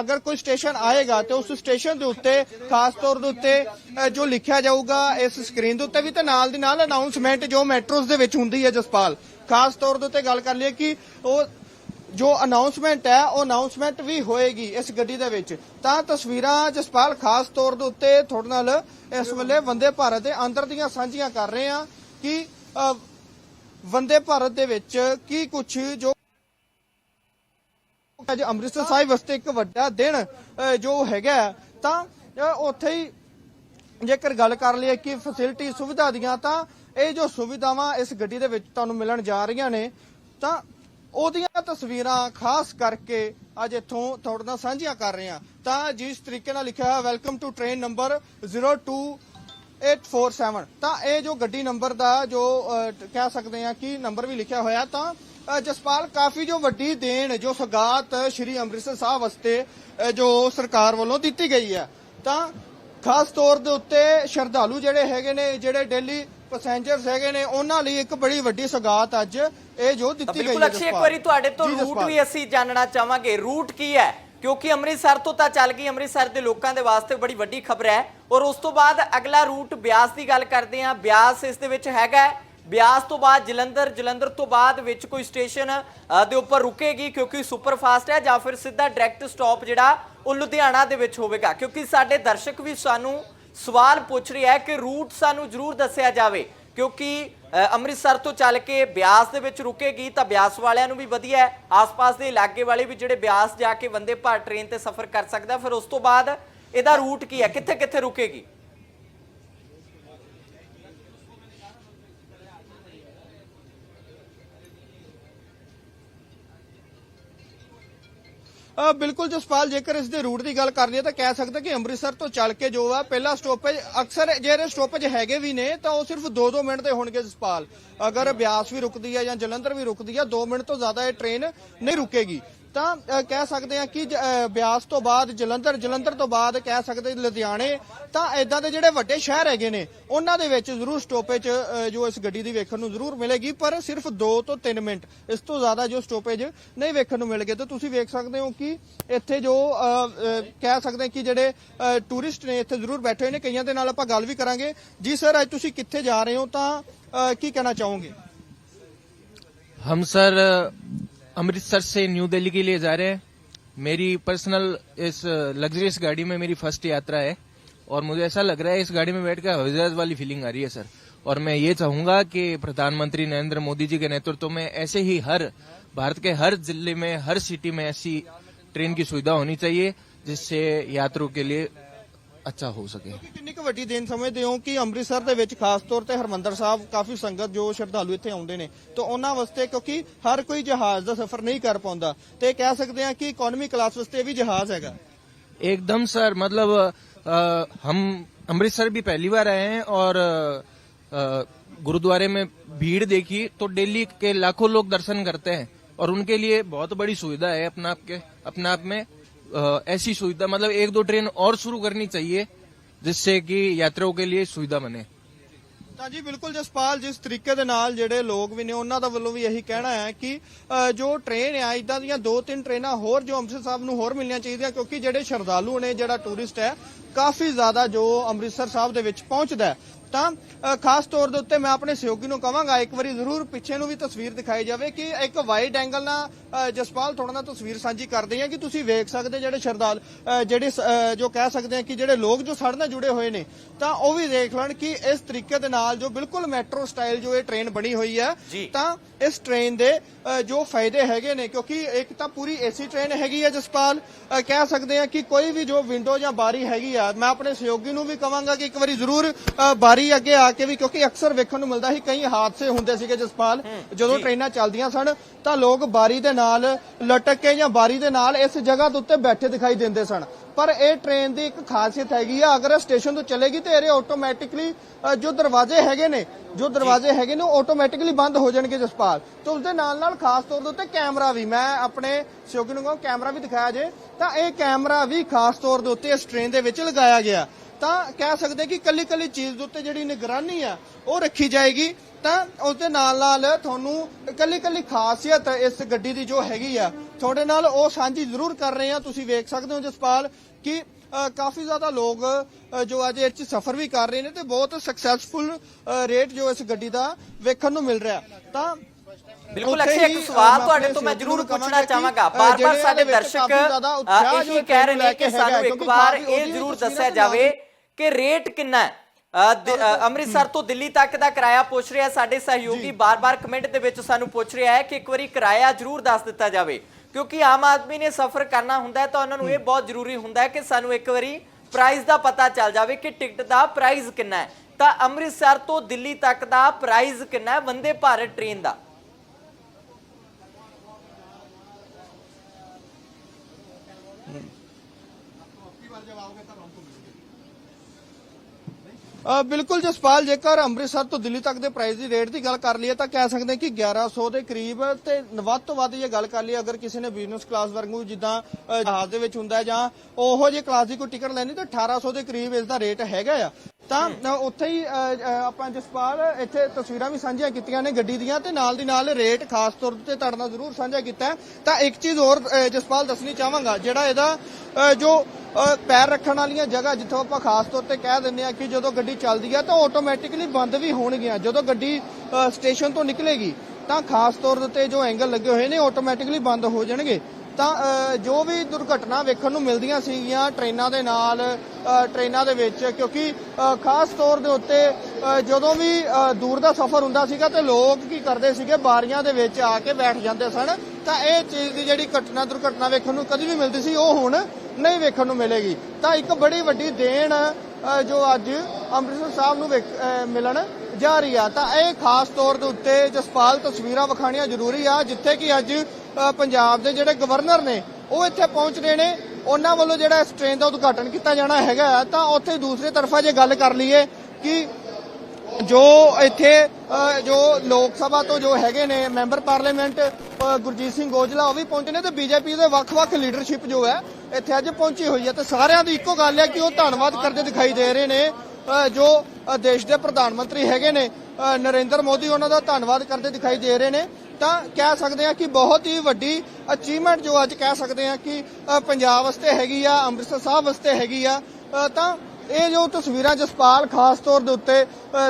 ਅਗਰ ਕੋਈ ਸਟੇਸ਼ਨ ਆਏਗਾ ਤੇ ਉਸ ਸਟੇਸ਼ਨ ਦੇ ਉੱਤੇ, ਖਾਸ ਤੌਰ ਦੇ ਉੱਤੇ ਜੋ ਲਿਖਿਆ ਜਾਊਗਾ ਇਸ ਸਕਰੀਨ ਦੇ ਉੱਤੇ ਵੀ ਤੇ ਨਾਲ ਦੀ ਨਾਲ ਅਨਾਉਂਸਮੈਂਟ ਜੋ ਮੈਟਰੋਸ ਦੇ ਵਿੱਚ ਹੁੰਦੀ ਹੈ ਜਸਪਾਲ। ਖਾਸ ਤੌਰ ਦੇ ਉੱਤੇ ਗੱਲ ਕਰ ਲਈਏ ਕਿ ਉਹ ਜੋ ਅਨਾਉਂਸਮੈਂਟ ਹੈ, ਉਹ ਅਨਾਉਂਸਮੈਂਟ ਵੀ ਹੋਏਗੀ ਇਸ ਗੱਡੀ ਦੇ ਵਿੱਚ। ਤਾਂ ਤਸਵੀਰਾਂ ਜਸਪਾਲ, ਖਾਸ ਤੌਰ ਦੇ ਉੱਤੇ ਤੁਹਾਡੇ ਨਾਲ ਇਸ ਵੇਲੇ ਵੰਦੇ ਭਾਰਤ ਦੇ ਅੰਦਰ ਦੀਆਂ ਸਾਂਝੀਆਂ ਕਰ ਰਹੇ ਆ ਕਿ ਵੰਦੇ ਭਾਰਤ ਦੇ ਵਿੱਚ ਕੀ ਕੁਝ ਜੋ ਅੱਜ ਅੰਮ੍ਰਿਤਸਰ ਸਾਹਿਬ ਵਾਸਤੇ ਇੱਕ ਵੱਡਾ ਦਿਨ ਜੋ ਹੈਗਾ ਤਾਂ ਉੱਥੇ ਹੀ ਜੇਕਰ ਗੱਲ ਕਰ ਲਈਏ ਕਿ ਫੈਸਿਲਿਟੀ ਸੁਵਿਧਾ ਦੀਆਂ, ਤਾਂ ਇਹ ਜੋ ਸੁਵਿਧਾਵਾਂ ਇਸ ਗੱਡੀ ਦੇ ਵਿੱਚ ਤੁਹਾਨੂੰ ਮਿਲਣ ਜਾ ਰਹੀਆਂ ਨੇ, ਤਾਂ ਉਹਦੀਆਂ ਤਸਵੀਰਾਂ ਖਾਸ ਕਰਕੇ ਅੱਜ ਇੱਥੋਂ ਤੁਹਾਡੇ ਨਾਲ ਸਾਂਝੀਆਂ ਕਰ ਰਹੇ ਹਾਂ। ਤਾਂ ਜਿਸ ਤਰੀਕੇ ਨਾਲ ਲਿਖਿਆ ਹੋਇਆ ਵੈਲਕਮ ਟੂ ਟ੍ਰੇਨ ਨੰਬਰ 02847 ਤਾਂ ਇਹ ਜੋ ਗੱਡੀ ਨੰਬਰ ਦਾ ਜੋ ਕਹਿ ਸਕਦੇ ਹਾਂ ਕਿ ਨੰਬਰ ਵੀ ਲਿਖਿਆ ਹੋਇਆ, ਤਾਂ ਜਸਪਾਲ, ਕਾਫੀ ਜੋ ਵੱਡੀ ਦੇਣ, ਜੋ ਸਗਾਤ ਸ਼੍ਰੀ ਅੰਮ੍ਰਿਤਸਰ ਸਾਹਿਬ ਵਾਸਤੇ ਜੋ ਸਰਕਾਰ ਵੱਲੋਂ ਦਿੱਤੀ ਗਈ ਹੈ। ਤਾਂ ਖਾਸ ਤੌਰ ਦੇ ਉੱਤੇ ਸ਼ਰਧਾਲੂ ਜਿਹੜੇ ਹੈਗੇ ਨੇ, ਜਿਹੜੇ ਡੇਲੀ ਪੈਸੇਂਜਰਸ ਹੈਗੇ ਨੇ ਉਹਨਾਂ ਲਈ ਇੱਕ ਬੜੀ ਵੱਡੀ ਸਗਾਤ ਅੱਜ ਇਹ ਜੋ ਦਿੱਤੀ ਗਈ ਬਿਲਕੁਲ ਹੈ ਅਕਸ਼ੇ ਇੱਕ। ਵਾਰੀ ਤੁਹਾਡੇ ਤੋਂ ਰੂਟ। ਵੀ ਅਸੀਂ ਜਾਣਨਾ ਚਾਹਾਂਗੇ ਰੂਟ ਕੀ ਹੈ ਕਿਉਂਕਿ ਅੰਮ੍ਰਿਤਸਰ ਤੋਂ ਤਾਂ ਚੱਲ ਗਈ ਅੰਮ੍ਰਿਤਸਰ ਦੇ ਲੋਕਾਂ ਦੇ ਵਾਸਤੇ ਬੜੀ ਵੱਡੀ ਖਬਰ ਹੈ ਔਰ ਉਸ ਤੋਂ ਬਾਅਦ ਅਗਲਾ ਰੂਟ ਬਿਆਸ ਦੀ ਗੱਲ ਕਰਦੇ ਹਾਂ ਬਿਆਸ ਇਸ ਦੇ ਵਿੱਚ ਹੈਗਾ। ਬਿਆਸ ਤੋਂ ਬਾਅਦ ਜਲੰਧਰ ਜਲੰਧਰ ਤੋਂ ਬਾਅਦ ਵਿੱਚ ਕੋਈ ਸਟੇਸ਼ਨ ਦੇ ਉੱਪਰ ਰੁਕੇਗੀ ਕਿਉਂਕਿ ਸੁਪਰ ਫਾਸਟ ਹੈ ਜਾਂ ਫਿਰ ਸਿੱਧਾ ਡਾਇਰੈਕਟ ਸਟਾਪ ਜਿਹੜਾ ਉਹ ਲੁਧਿਆਣਾ ਦੇ ਵਿੱਚ ਹੋਵੇਗਾ ਕਿਉਂਕਿ ਸਾਡੇ ਦਰਸ਼ਕ ਵੀ ਸਾਨੂੰ ਸਵਾਲ ਪੁੱਛ ਰਿਹਾ ਹੈ ਕਿ ਰੂਟ ਸਾਨੂੰ ਜ਼ਰੂਰ ਦੱਸਿਆ ਜਾਵੇ, ਕਿਉਂਕਿ ਅੰਮ੍ਰਿਤਸਰ ਤੋਂ ਚੱਲ ਕੇ ਬਿਆਸ ਦੇ ਵਿੱਚ ਰੁਕੇਗੀ ਤਾਂ ਬਿਆਸ ਵਾਲਿਆਂ ਨੂੰ ਵੀ ਵਧੀਆ ਹੈ। ਆਸ-ਪਾਸ ਦੇ ਇਲਾਕੇ ਵਾਲੇ ਵੀ ਜਿਹੜੇ ਬਿਆਸ ਜਾ ਕੇ ਵੰਦੇ ਭਾਰਤ ਟ੍ਰੇਨ ਤੇ ਸਫ਼ਰ ਕਰ ਸਕਦਾ, ਫਿਰ ਉਸ ਤੋਂ ਬਾਅਦ ਇਹਦਾ ਰੂਟ ਕੀ ਹੈ? ਕਿੱਥੇ ਕਿੱਥੇ ਰੁਕੇਗੀ? ਬਿਲਕੁਲ ਜਸਪਾਲ, ਜੇਕਰ ਇਸ ਦੇ ਰੂਟ ਦੀ ਗੱਲ ਕਰ ਲਈਏ ਤਾਂ ਕਹਿ ਸਕਦੇ ਕਿ ਅੰਮ੍ਰਿਤਸਰ ਤੋਂ ਚੱਲ ਕੇ ਜੋ ਆ, ਪਹਿਲਾ ਸਟਾਪੇਜ ਅਕਸਰ ਜਿਹੜੇ ਸਟਾਪੇਜ ਹੈਗੇ ਵੀ ਨੇ, ਤਾਂ ਉਹ ਸਿਰਫ 2-2 ਮਿੰਟ ਦੇ ਹੋਣਗੇ ਜਸਪਾਲ। ਅਗਰ ਬਿਆਸ ਵੀ ਰੁਕਦੀ ਹੈ ਜਾਂ ਜਲੰਧਰ ਵੀ ਰੁਕਦੀ ਹੈ 2 ਮਿੰਟ ਤੋਂ ਜ਼ਿਆਦਾ ਇਹ ਟ੍ਰੇਨ ਨਹੀਂ ਰੁਕੇਗੀ। ਤਾਂ ਅ, ਕਹਿ ਸਕਦੇ ਆ ਕਿ ਜ- ਅ, ਬਿਆਸ ਤੋਂ ਬਾਅਦ ਜਲੰਧਰ ਜਲੰਧਰ ਤੋਂ ਬਾਅਦ ਕਹਿ ਸਕਦੇ ਲੁਧਿਆਣੇ ਤਾਂ ਇਦਾਂ ਦੇ ਜਿਹੜੇ ਵੱਡੇ ਸ਼ਹਿਰ ਹੈਗੇ ਨੇ ਉਹਨਾਂ ਦੇ ਵਿੱਚ ਜ਼ਰੂਰ ਸਟਾਪੇਜ ਅ, ਜੋ ਇਸ ਗੱਡੀ ਦੀ ਵੇਖਣ ਨੂੰ ਜ਼ਰੂਰ ਮਿਲੇਗੀ ਪਰ ਸਿਰਫ 2 ਤੋਂ 3 ਮਿੰਟ ਇਸ ਤੋਂ ਜ਼ਿਆਦਾ ਜੋ ਸਟਾਪੇਜ ਨਹੀਂ ਵੇਖਣ ਨੂੰ ਮਿਲਗੇ ਤਾਂ ਤੁਸੀਂ ਵੇਖ ਸਕਦੇ ਹੋ ਕਿ ਇੱਥੇ ਜੋ ਅ, ਅ, ਕਹਿ ਸਕਦੇ ਹਾਂ ਕਿ ਜਿਹੜੇ ਟੂਰਿਸਟ ਨੇ ਇੱਥੇ ਜ਼ਰੂਰ ਬੈਠੇ ਹੋਏ ਨੇ ਕਈਆਂ ਦੇ ਨਾਲ ਆਪਾਂ ਗੱਲ ਵੀ ਕਰਾਂਗੇ ਜੀ ਸਰ ਅੱਜ ਤੁਸੀਂ ਕਿੱਥੇ ਜਾ ਰਹੇ ਹੋ ਤਾਂ ਅ, ਕੀ ਕਹਿਣਾ ਚਾਹੋਗੇ हम सर अमृतसर से न्यू दिल्ली के लिए जा रहे हैं। मेरी पर्सनल इस लग्जरियस गाड़ी में मेरी फ़र्स्ट यात्रा है। और मुझे ऐसा लग रहा है इस गाड़ी में बैठ कर वाली फीलिंग आ रही है सर और मैं ये चाहूँगा कि प्रधानमंत्री नरेंद्र मोदी जी के नेतृत्व में ऐसे ही हर भारत के हर ज़िले में, हर सिटी में ऐसी ट्रेन की सुविधा होनी चाहिए, जिससे यात्रियों के लिए अच्छा हो सके ਕਿੰਨੀ ਕੁ ਵੱਡੀ ਦੇਣ ਸਮਝਦੇ ਹੋ ਕਿ ਅੰਮ੍ਰਿਤਸਰ ਦੇ ਵਿੱਚ ਖਾਸ ਤੌਰ ਤੇ ਹਰਮੰਦਰ ਸਾਹਿਬ ਕਾਫੀ ਸੰਗਤ ਜੋ ਸ਼ਰਧਾਲੂ ਇੱਥੇ ਆਉਂਦੇ ਨੇ ਤਾਂ ਉਹਨਾਂ ਵਾਸਤੇ ਕਿਉਂਕਿ ਹਰ ਕੋਈ ਜਹਾਜ਼ ਦਾ ਸਫ਼ਰ ਨਹੀਂ ਕਰ ਪਾਉਂਦਾ ਤੇ ਕਹਿ ਸਕਦੇ ਹਾਂ ਕਿ ਇਕਨੋਮੀ ਕਲਾਸ ਵਾਸਤੇ ਇਹ ਵੀ ਜਹਾਜ਼ ਹੈਗਾ एकदम सर मतलब अ, हम अमृतसर भी पहली बार आए हैं और अ, गुरुद्वारे में भीड़ देखी तो दिल्ली के लाखों लोग दर्शन करते हैं और उनके लिए बहुत बड़ी सुविधा है अपना आप के अपने आप में अ, ऐसी सुविधा मतलब एक दो ट्रेन और शुरू करनी चाहिए जिससे कि यात्रियों के लिए सुविधा बने ਤਾਂ ਜੀ ਬਿਲਕੁਲ ਜਸਪਾਲ ਜਿਸ ਤਰੀਕੇ ਦੇ ਨਾਲ ਜਿਹੜੇ ਲੋਕ ਵੀ ਨੇ ਉਹਨਾਂ ਦਾ ਵੱਲੋਂ ਵੀ ਇਹੀ ਕਹਿਣਾ ਹੈ ਕਿ ਅ, ਜੋ ਟ੍ਰੇਨ ਆ ਇਦਾਂ ਦੀਆਂ ਦੋ ਤਿੰਨ ਟ੍ਰੇਨਾਂ ਹੋਰ ਜੋ ਅੰਮ੍ਰਿਤਸਰ ਸਾਹਿਬ ਨੂੰ ਹੋਰ ਮਿਲਣੀਆਂ ਚਾਹੀਦੀਆਂ ਕਿਉਂਕਿ ਜਿਹੜੇ ਸ਼ਰਧਾਲੂ ਨੇ ਜਿਹੜਾ ਟੂਰਿਸਟ ਹੈ ਕਾਫੀ ਜ਼ਿਆਦਾ ਜੋ ਅੰਮ੍ਰਿਤਸਰ ਸਾਹਿਬ ਦੇ ਵਿੱਚ ਪਹੁੰਚਦਾ ਹੈ ਤਾਂ ਖਾਸ ਤੌਰ ਦੇ ਉੱਤੇ ਮੈਂ ਆਪਣੇ ਸਹਿਯੋਗੀ ਨੂੰ ਕਹਾਂਗਾ ਇੱਕ ਵਾਰੀ ਜ਼ਰੂਰ ਪਿੱਛੇ ਨੂੰ ਵੀ ਤਸਵੀਰ ਦਿਖਾਈ ਜਾਵੇ ਕਿ ਇੱਕ ਵਾਈਡ ਐਂਗਲ ਨਾਲ ਜਸਪਾਲ ਥੋੜਾ ਨਾ ਤਸਵੀਰ ਸਾਂਝੀ ਕਰਦੇ ਹਾਂ ਕਿ ਤੁਸੀਂ ਵੇਖ ਸਕਦੇ ਜਿਹੜੇ ਸ਼ਰਧਾਲ ਅ, ਜਿਹੜੇ ਜੋ ਕਹਿ ਸਕਦੇ ਆ ਕਿ ਜਿਹੜੇ ਲੋਕ ਜੋ ਸਾਡੇ ਨਾਲ ਜੁੜੇ ਹੋਏ ਨੇ ਤਾਂ ਉਹ ਵੀ ਦੇਖ ਲੈਣ ਕਿ ਇਸ ਤਰੀਕੇ ਦੇ ਨਾਲ ਜੋ ਬਿਲਕੁਲ ਮੈਟਰੋ ਸਟਾਈਲ ਜੋ ਇਹ ਟ੍ਰੇਨ ਬਣੀ ਹੋਈ ਹੈ। ਤਾਂ ਇਸ ਟ੍ਰੇਨ ਦੇ ਜੋ ਫਾਇਦੇ ਹੈਗੇ ਨੇ ਕਿਉਂਕਿ ਇੱਕ ਤਾਂ ਪੂਰੀ ਏਸੀ ਟ੍ਰੇਨ ਹੈਗੀ ਹੈ ਜਸਪਾਲ ਕਹਿ ਸਕਦੇ ਆ ਕਿ ਕੋਈ ਵੀ ਜੋ ਵਿੰਡੋ ਜਾਂ ਬਾਰੀ ਹੈਗੀ ਆ ਮੈਂ ਆਪਣੇ ਸਹਿਯੋਗੀ ਨੂੰ ਵੀ ਕਵਾਂਗਾ ਕਿ ਇੱਕ ਵਾਰੀ ਜ਼ਰੂਰ ਅ, ਬਾਰੀ ਅੱਗੇ ਆ ਕੇ ਵੀ ਕਿਉਂਕਿ ਅਕਸਰ ਵੇਖਣ ਨੂੰ ਮਿਲਦਾ ਸੀ ਕਈ ਹਾਦਸੇ ਹੁੰਦੇ ਸੀਗੇ ਜਸਪਾਲ ਜਦੋਂ ਟ੍ਰੇਨਾਂ ਚੱਲਦੀਆਂ ਸਨ ਤਾਂ ਲੋਕ ਬਾਰੀ ਦੇ ਨਾਲ ਲਟਕ ਕੇ ਜਾਂ ਬਾਰੀ ਦੇ ਨਾਲ ਇਸ ਜਗ੍ਹਾ ਦੇ ਉੱਤੇ ਬੈਠੇ ਦਿਖਾਈ ਦਿੰਦੇ ਸਨ। ਪਰ ਇਹ ਟ੍ਰੇਨ ਦੀ ਇੱਕ ਖਾਸੀਅਤ ਹੈਗੀ ਆ ਅਗਰ ਇਹ ਸਟੇਸ਼ਨ ਤੋਂ ਚੱਲੇਗੀ ਤੇ ਇਹਦੇ ਆਟੋਮੈਟਿਕਲੀ ਜੋ ਦਰਵਾਜ਼ੇ ਹੈਗੇ ਨੇ ਜੋ ਦਰਵਾਜ਼ੇ ਹੈਗੇ ਨੇ ਉਹ ਆਟੋਮੈਟਿਕਲੀ ਬੰਦ ਹੋ ਜਾਣਗੇ ਜਸਪਾਲ। ਤੇ ਉਸ ਦੇ ਨਾਲ ਨਾਲ ਖਾਸ ਤੌਰ ਦੇ ਉੱਤੇ ਕੈਮਰਾ ਵੀ ਮੈਂ ਆਪਣੇ ਸਹਿਯੋਗੀ ਨੂੰ ਕਹਾਂ ਕੈਮਰਾ ਵੀ ਦਿਖਾਇਆ ਜੇ ਤਾਂ ਇਹ ਕੈਮਰਾ ਵੀ ਖਾਸ ਤੌਰ ਦੇ ਉੱਤੇ ਇਸ ਟ੍ਰੇਨ ਦੇ ਵਿੱਚ ਲਗਾਇਆ ਗਿਆ। ਤਾਂ ਕਹਿ ਸਕਦੇ ਕਿ ਕੱਲੀ ਕੱਲੀ ਚੀਜ਼ ਦੇ ਉੱਤੇ ਜਿਹੜੀ ਨਿਗਰਾਨੀ ਆ ਉਹ ਰੱਖੀ ਜਾਏਗੀ। ਤਾਂ ਉਸ ਦੇ ਨਾਲ ਨਾਲ ਤੁਹਾਨੂੰ ਕੱਲੀ ਕੱਲੀ ਖਾਸੀਅਤ ਇਸ ਗੱਡੀ ਦੀ ਜੋ ਹੈਗੀ ਆ ਤੁਹਾਡੇ ਨਾਲ ਉਹ ਸਾਂਝੀ ਜ਼ਰੂਰ ਕਰ ਰਹੇ ਆ। ਤੁਸੀਂ ਵੇਖ ਸਕਦੇ ਹੋ ਜਸਪਾਲ ਕਿ ਕਾਫੀ ਜ਼ਿਆਦਾ ਲੋਕ ਜੋ ਅੱਜ ਇਹ 'ਚ ਸਫ਼ਰ ਵੀ ਕਰ ਰਹੇ ਨੇ ਤੇ ਬਹੁਤ ਸਕਸੈਸਫੁਲ ਰੇਟ ਜੋ ਇਸ ਗੱਡੀ ਦਾ ਵੇਖਣ ਨੂੰ ਮਿਲ ਰਿਹਾ। ਤਾਂ ਬਿਲਕੁਲ ਅਕਸ਼ੇ ਇੱਕ ਸਵਾਲ ਤੁਹਾਡੇ ਤੋਂ ਮੈਂ ਜ਼ਰੂਰ ਪੁੱਛਣਾ ਚਾਹਾਂਗਾ। ਬਾਰ-ਬਾਰ ਸਾਡੇ ਦਰਸ਼ਕ ਇਹੀ ਕਹਿ ਰਹੇ ਨੂੰ ਕੇ ਸਾਨੂੰ ਇੱਕ ਵਾਰ ਇਹ ਜ਼ਰੂਰ ਦੱਸਿਆ ਜਾਵੇ ਕਿ ਰੇਟ ਕਿੰਨਾ ਹੈ? ਅੰਮ੍ਰਿਤਸਰ ਤੋਂ ਦਿੱਲੀ ਤੱਕ ਦਾ ਕਿਰਾਇਆ ਪੁੱਛ ਰਿਹਾ ਸਾਡੇ ਸਹਿਯੋਗੀ ਬਾਰ-ਬਾਰ ਕਮੈਂਟ ਦੇ ਵਿੱਚ ਸਾਨੂੰ ਪੁੱਛ ਰਿਹਾ ਹੈ ਕਿ ਇੱਕ ਵਾਰੀ ਕਿਰਾਇਆ ਜ਼ਰੂਰ ਦੱਸ ਦਿੱਤਾ ਜਾਵੇ ਕਿਉਂਕਿ ਆਮ ਆਦਮੀ ਨੇ ਸਫ਼ਰ ਕਰਨਾ ਹੁੰਦਾ ਹੈ ਤਾਂ ਉਹਨਾਂ ਨੂੰ ਇਹ ਬਹੁਤ ਜ਼ਰੂਰੀ ਹੁੰਦਾ ਹੈ ਕਿ ਸਾਨੂੰ ਇੱਕ ਵਾਰੀ ਪ੍ਰਾਈਸ ਦਾ ਪਤਾ ਚੱਲ ਜਾਵੇ ਕਿ ਟਿਕਟ ਦਾ ਪ੍ਰਾਈਸ ਕਿੰਨਾ ਹੈ। ਤਾਂ ਅੰਮ੍ਰਿਤਸਰ ਤੋਂ ਦਿੱਲੀ ਤੱਕ ਦਾ ਪ੍ਰਾਈਸ ਕਿੰਨਾ ਹੈ? ਵੰਦੇ ਭਾਰਤ ਟ੍ਰੇਨ ਦਾ। ਬਿਲਕੁਲ ਜਸਪਾਲ, ਜੇਕਰ ਅੰਮ੍ਰਿਤਸਰ ਤੋਂ ਦਿੱਲੀ ਤੱਕ ਦੇ ਪ੍ਰਾਈਸ ਦੀ ਰੇਟ ਦੀ ਗੱਲ ਕਰ ਲਈਏ ਤਾਂ ਕਹਿ ਸਕਦੇ ਹਾਂ ਕਿ 1100 ਦੇ ਕਰੀਬ ਤੇ ਵੱਧ ਤੋਂ ਵੱਧ ਇਹ ਗੱਲ ਕਰ ਲਈਏ, ਅਗਰ ਕਿਸੇ ਨੇ ਬਿਜ਼ਨਸ ਕਲਾਸ ਵਾਂਗੂ ਜਿੱਦਾਂ ਜਹਾਜ਼ ਦੇ ਵਿੱਚ ਹੁੰਦਾ ਜਾਂ ਉਹੋ ਜਿਹੇ ਕਲਾਸ ਦੀ ਕੋਈ ਟਿਕਟ ਲੈਣੀ, ਤਾਂ 1800 ਦੇ ਕਰੀਬ ਇਸ ਦਾ ਰੇਟ ਹੈਗਾ ਆ। ਤਾਂ ਅ, ਉੱਥੇ ਹੀ ਅ, ਅ, ਆਪਾਂ ਜਸਪਾਲ ਇੱਥੇ ਤਸਵੀਰਾਂ ਵੀ ਸਾਂਝੀਆਂ ਕੀਤੀਆਂ ਨੇ ਗੱਡੀ ਦੀਆਂ ਤੇ ਨਾਲ ਦੀ ਨਾਲ ਰੇਟ ਖਾਸ ਤੌਰ ਤੇ ਤੁਹਾਡੇ ਨਾਲ ਜ਼ਰੂਰ ਸਾਂਝਾ ਕੀਤਾ ਹੈ। ਤਾਂ ਇੱਕ ਚੀਜ਼ ਹੋਰ ਅ, ਜਸਪਾਲ ਦੱਸਣੀ ਚਾਹਾਂਗਾ ਜਿਹੜਾ ਇਹਦਾ ਅ, ਜੋ ਅ, ਪੈਰ ਰੱਖਣ ਵਾਲੀਆਂ ਜਗ੍ਹਾ ਜਿੱਥੋਂ ਆਪਾਂ ਖਾਸ ਤੌਰ ਤੇ ਕਹਿ ਦਿੰਦੇ ਆ ਕਿ ਜਦੋਂ ਗੱਡੀ ਚੱਲਦੀ ਆ ਤਾਂ ਆਟੋਮੈਟਿਕਲੀ ਬੰਦ ਵੀ ਹੋਣਗੀਆਂ ਜਦੋਂ ਗੱਡੀ ਅ, ਸਟੇਸ਼ਨ ਤੋਂ ਨਿਕਲੇਗੀ ਤਾਂ ਖਾਸ ਤੌਰ ਦੇ ਉੱਤੇ ਜੋ ਐਂਗਲ ਲੱਗੇ ਹੋਏ ਨੇ ਆਟੋਮੈਟਿਕਲੀ ਬੰਦ ਹੋ ਜਾਣਗੇ ਤਾਂ ਜੋ ਵੀ ਦੁਰਘਟਨਾ ਵੇਖਣ ਨੂੰ ਮਿਲਦੀਆਂ ਸੀਗੀਆਂ ਟ੍ਰੇਨਾਂ ਦੇ ਨਾਲ ਅ, ਟ੍ਰੇਨਾਂ ਦੇ ਵਿੱਚ ਕਿਉਂਕਿ ਖਾਸ ਤੌਰ ਦੇ ਉੱਤੇ ਜਦੋਂ ਵੀ ਦੂਰ ਦਾ ਸਫ਼ਰ ਹੁੰਦਾ ਸੀਗਾ ਤੇ ਲੋਕ ਕੀ ਕਰਦੇ ਸੀਗੇ ਬਾਰੀਆਂ ਦੇ ਵਿੱਚ ਆ ਕੇ ਬੈਠ ਜਾਂਦੇ ਸਨ ਤਾਂ ਇਹ ਚੀਜ਼ ਦੀ ਜਿਹੜੀ ਘਟਨਾ ਦੁਰਘਟਨਾ ਵੇਖਣ ਨੂੰ ਕਦੀ ਵੀ ਮਿਲਦੀ ਸੀ ਉਹ ਹੁਣ ਨਹੀਂ ਵੇਖਣ ਨੂੰ ਮਿਲੇਗੀ। ਤਾਂ ਇੱਕ ਬੜੀ ਵੱਡੀ ਦੇਣ ਜੋ ਅੱਜ ਅੰਮ੍ਰਿਤਸਰ ਸਾਹਿਬ ਨੂੰ ਵੇਖ- ਮਿਲਣ ਜਾ ਰਹੀ ਆ। ਤਾਂ ਇਹ ਖਾਸ ਤੌਰ ਦੇ ਉੱਤੇ ਜਸਪਾਲ ਤਸਵੀਰਾਂ ਵਿਖਾਣੀਆਂ ਜ਼ਰੂਰੀ ਆ ਜਿੱਥੇ ਕਿ ਅੱਜ ਪੰਜਾਬ ਦੇ ਜਿਹੜੇ ਗਵਰਨਰ ਨੇ ਉਹ ਇੱਥੇ ਪਹੁੰਚ ਰਹੇ ਨੇ। ਉਹਨਾਂ ਵੱਲੋਂ ਜਿਹੜਾ ਇਸ ਟ੍ਰੇਨ ਦਾ ਉਦਘਾਟਨ ਕੀਤਾ ਜਾਣਾ ਹੈਗਾ ਆ, ਤਾਂ ਉੱਥੇ ਦੂਸਰੀ ਤਰਫਾ ਜੇ ਗੱਲ ਕਰ ਲਈਏ ਕਿ ਜੋ ਇੱਥੇ ਜੋ ਲੋਕ ਸਭਾ ਤੋਂ ਜੋ ਹੈਗੇ ਨੇ ਮੈਂਬਰ ਪਾਰਲੀਮੈਂਟ ਗੁਰਜੀਤ ਸਿੰਘ ਗੋਜਲਾ ਉਹ ਵੀ ਪਹੁੰਚੇ ਨੇ ਤੇ ਬੀਜੇਪੀ ਦੇ ਵੱਖ-ਵੱਖ ਲੀਡਰਸ਼ਿਪ ਜੋ ਹੈ ਇੱਥੇ ਅੱਜ ਪਹੁੰਚੀ ਹੋਈ ਹੈ। ਤੇ ਸਾਰਿਆਂ ਦੀ ਇੱਕੋ ਗੱਲ ਹੈ ਕਿ ਉਹ ਧੰਨਵਾਦ ਕਰਦੇ ਦਿਖਾਈ ਦੇ ਰਹੇ ਨੇ ਜੋ ਦੇਸ਼ ਦੇ ਪ੍ਰਧਾਨ ਮੰਤਰੀ ਹੈਗੇ ਨੇ ਨਰਿੰਦਰ ਮੋਦੀ ਉਹਨਾਂ ਦਾ ਧੰਨਵਾਦ ਕਰਦੇ ਦਿਖਾਈ ਦੇ ਰਹੇ ਨੇ। ਤਾਂ ਕਹਿ ਸਕਦੇ ਆ ਕਿ ਬਹੁਤ ਹੀ ਵੱਡੀ ਅਚੀਵਮੈਂਟ ਜੋ ਅੱਜ ਕਹਿ ਸਕਦੇ ਆ ਕਿ ਪੰਜਾਬ ਵਾਸਤੇ ਹੈਗੀ ਆ, ਅੰਮ੍ਰਿਤਸਰ ਸਾਹਿਬ ਵਾਸਤੇ ਹੈਗੀ ਆ ਤਾਂ ਇਹ ਜੋ ਤਸਵੀਰਾਂ ਜਸਪਾਲ ਖਾਸ ਤੌਰ ਦੇ ਉੱਤੇ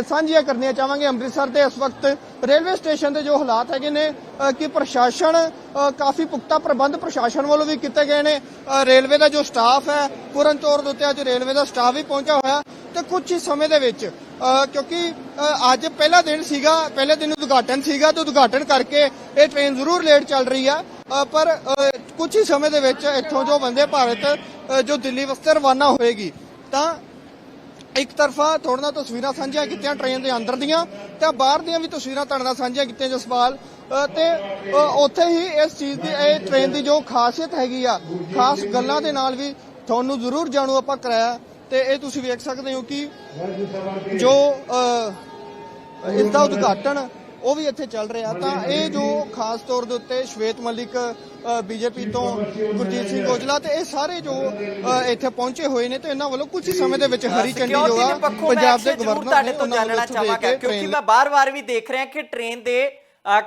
ਸਾਂਝੀਆਂ ਕਰਨੀਆਂ ਚਾਹਾਂਗੇ ਅੰਮ੍ਰਿਤਸਰ ਦੇ ਇਸ ਵਕਤ ਰੇਲਵੇ ਸਟੇਸ਼ਨ ਦੇ ਜੋ ਹਾਲਾਤ ਹੈਗੇ ਨੇ ਕਿ ਪ੍ਰਸ਼ਾਸਨ ਕਾਫੀ ਪੁਖਤਾ ਪ੍ਰਬੰਧ ਪ੍ਰਸ਼ਾਸਨ ਵੱਲੋਂ ਵੀ ਕੀਤੇ ਗਏ ਨੇ ਰੇਲਵੇ ਦਾ ਜੋ ਸਟਾਫ ਹੈ, ਪੂਰਨ ਤੌਰ ਦੇ ਉੱਤੇ ਅੱਜ ਰੇਲਵੇ ਦਾ ਸਟਾਫ ਵੀ ਪਹੁੰਚਿਆ ਹੋਇਆ, ਤੇ ਕੁਝ ਹੀ ਸਮੇਂ ਦੇ ਵਿੱਚ ਕਿਉਂਕਿ ਅੱਜ ਪਹਿਲਾ ਦਿਨ ਸੀਗਾ ਪਹਿਲੇ ਦਿਨ ਉਦਘਾਟਨ ਸੀਗਾ ਤੇ ਉਦਘਾਟਨ ਕਰਕੇ ਇਹ ਟ੍ਰੇਨ ਜ਼ਰੂਰ ਲੇਟ ਚੱਲ ਰਹੀ ਆ। ਪਰ ਅ, ਕੁਝ ਹੀ ਸਮੇਂ ਦੇ ਵਿੱਚ ਇੱਥੋਂ ਜੋ ਵੰਦੇ ਭਾਰਤ ਜੋ ਦਿੱਲੀ ਵਾਸਤੇ ਰਵਾਨਾ ਹੋਏਗੀ ਤਾਂ ਇੱਕ ਤਰਫਾ ਤੁਹਾਡੇ ਨਾਲ ਤਸਵੀਰਾਂ ਸਾਂਝੀਆਂ ਕੀਤੀਆਂ ਟ੍ਰੇਨ ਦੇ ਅੰਦਰ ਦੀਆਂ ਤੇ ਬਾਹਰ ਦੀਆਂ ਵੀ ਤਸਵੀਰਾਂ ਤੁਹਾਡੇ ਨਾਲ ਸਾਂਝੀਆਂ ਕੀਤੀਆਂ ਜਸਪਾਲ ਤੇ ਉੱਥੇ ਹੀ ਇਸ ਚੀਜ਼ ਦੀ ਇਹ ਟ੍ਰੇਨ ਦੀ ਜੋ ਖਾਸੀਅਤ ਹੈਗੀ ਆ ਖਾਸ ਗੱਲਾਂ ਦੇ ਨਾਲ ਵੀ ਤੁਹਾਨੂੰ ਜ਼ਰੂਰ ਜਾਣੂ ਆਪਾਂ ਕਰਾਇਆ। ਤੇ ਇਹ ਤੁਸੀਂ ਵੇਖ ਸਕਦੇ ਹੋ ਕਿ ਜੋ ਅ, ਇਸ ਦਾ ਉਦਘਾਟਨ ਉਹ ਵੀ ਇੱਥੇ ਚੱਲ ਰਿਹਾ। ਤਾਂ ਇਹ ਜੋ ਖਾਸ ਤੌਰ ਦੇ ਉੱਤੇ ਸ਼ਵੇਤ ਮਲਿਕ ਬੀਜੇਪੀ ਤੋਂ ਗੁਰਜੀਤ ਸਿੰਘ ਔਜਲਾ ਤੇ ਇਹ ਸਾਰੇ ਜੋ ਇੱਥੇ ਪਹੁੰਚੇ ਹੋਏ ਨੇ ਤੇ ਇਹਨਾਂ ਵੱਲੋਂ ਕੁਝ ਸਮੇਂ ਦੇ ਵਿੱਚ ਹਰੀ ਝੰਡੀ ਜੋ ਆ ਪੰਜਾਬ ਦੇ ਗਵਰਨਰ ਤੁਹਾਡੇ ਤੋਂ ਜਾਣਨਾ ਚਾਹਾਂਗਾ ਕਿਉਂਕਿ ਮੈਂ ਬਾਰ-ਬਾਰ ਵੀ ਦੇਖ ਰਿਹਾ ਕਿ ਟ੍ਰੇਨ ਦੇ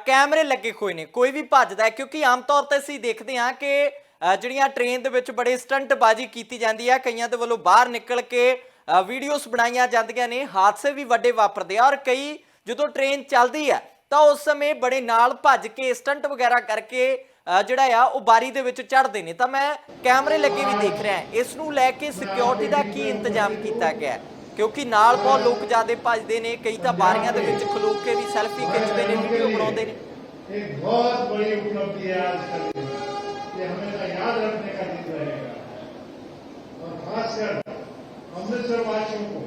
ਕੈਮਰੇ ਲੱਗੇ ਹੋਏ ਨੇ ਕੋਈ ਵੀ ਭੱਜਦਾ ਕਿਉਂਕਿ ਆਮ ਤੌਰ ਤੇ ਅਸੀਂ ਦੇਖਦੇ ਹਾਂ ਕਿ ਜਿਹੜੀਆਂ ਟ੍ਰੇਨ ਦੇ ਵਿੱਚ ਬੜੇ ਸਟੰਟਬਾਜ਼ੀ ਕੀਤੀ ਜਾਂਦੀ ਹੈ ਕਈਆਂ ਦੇ ਵੱਲੋਂ ਬਾਹਰ ਨਿਕਲ ਕੇ ਵੀਡੀਓਸ ਬਣਾਈਆਂ ਜਾਂਦੀਆਂ ਨੇ, ਹਾਦਸੇ ਵੀ ਵੱਡੇ ਵਾਪਰਦੇ ਆ ਔਰ ਕਈ ਜਦੋਂ ਟ੍ਰੇਨ ਚੱਲਦੀ ਹੈ ਤਾਂ ਉਸ ਸਮੇਂ ਬੜੇ ਨਾਲ ਭੱਜ ਕੇ ਸਟੰਟ ਵਗੈਰਾ ਕਰਕੇ ਜਿਹੜਾ ਆ, ਉਹ ਬਾਰੀ ਦੇ ਵਿੱਚ ਚੜਦੇ ਨੇ। ਤਾਂ ਮੈਂ ਕੈਮਰੇ ਲੱਗੇ ਵੀ ਦੇਖ ਰਿਹਾ ਇਸ ਨੂੰ ਲੈ ਕੇ ਸਿਕਿਉਰਿਟੀ ਦਾ ਕੀ ਇੰਤਜ਼ਾਮ ਕੀਤਾ ਗਿਆ ਕਿਉਂਕਿ ਨਾਲ ਬਹੁਤ ਲੋਕ ਜਿਆਦੇ ਭੱਜਦੇ ਨੇ, ਕਈ ਤਾਂ ਬਾਰੀਆਂ ਦੇ ਵਿੱਚ ਖਲੋ ਕੇ ਵੀ ਸੈਲਫੀ ਖਿੱਚਦੇ ਨੇ ਵੀਡੀਓ ਬਣਾਉਂਦੇ ਨੇ। ਇਹ ਬਹੁਤ ਬੜੀ ਉਪਲਬਧੀ ਹੈ ਅੱਜ ਕੱਲ੍ਹ। ये हमेशा याद रखने का दिन रहेगा और खासकर अमृतसर वासियों को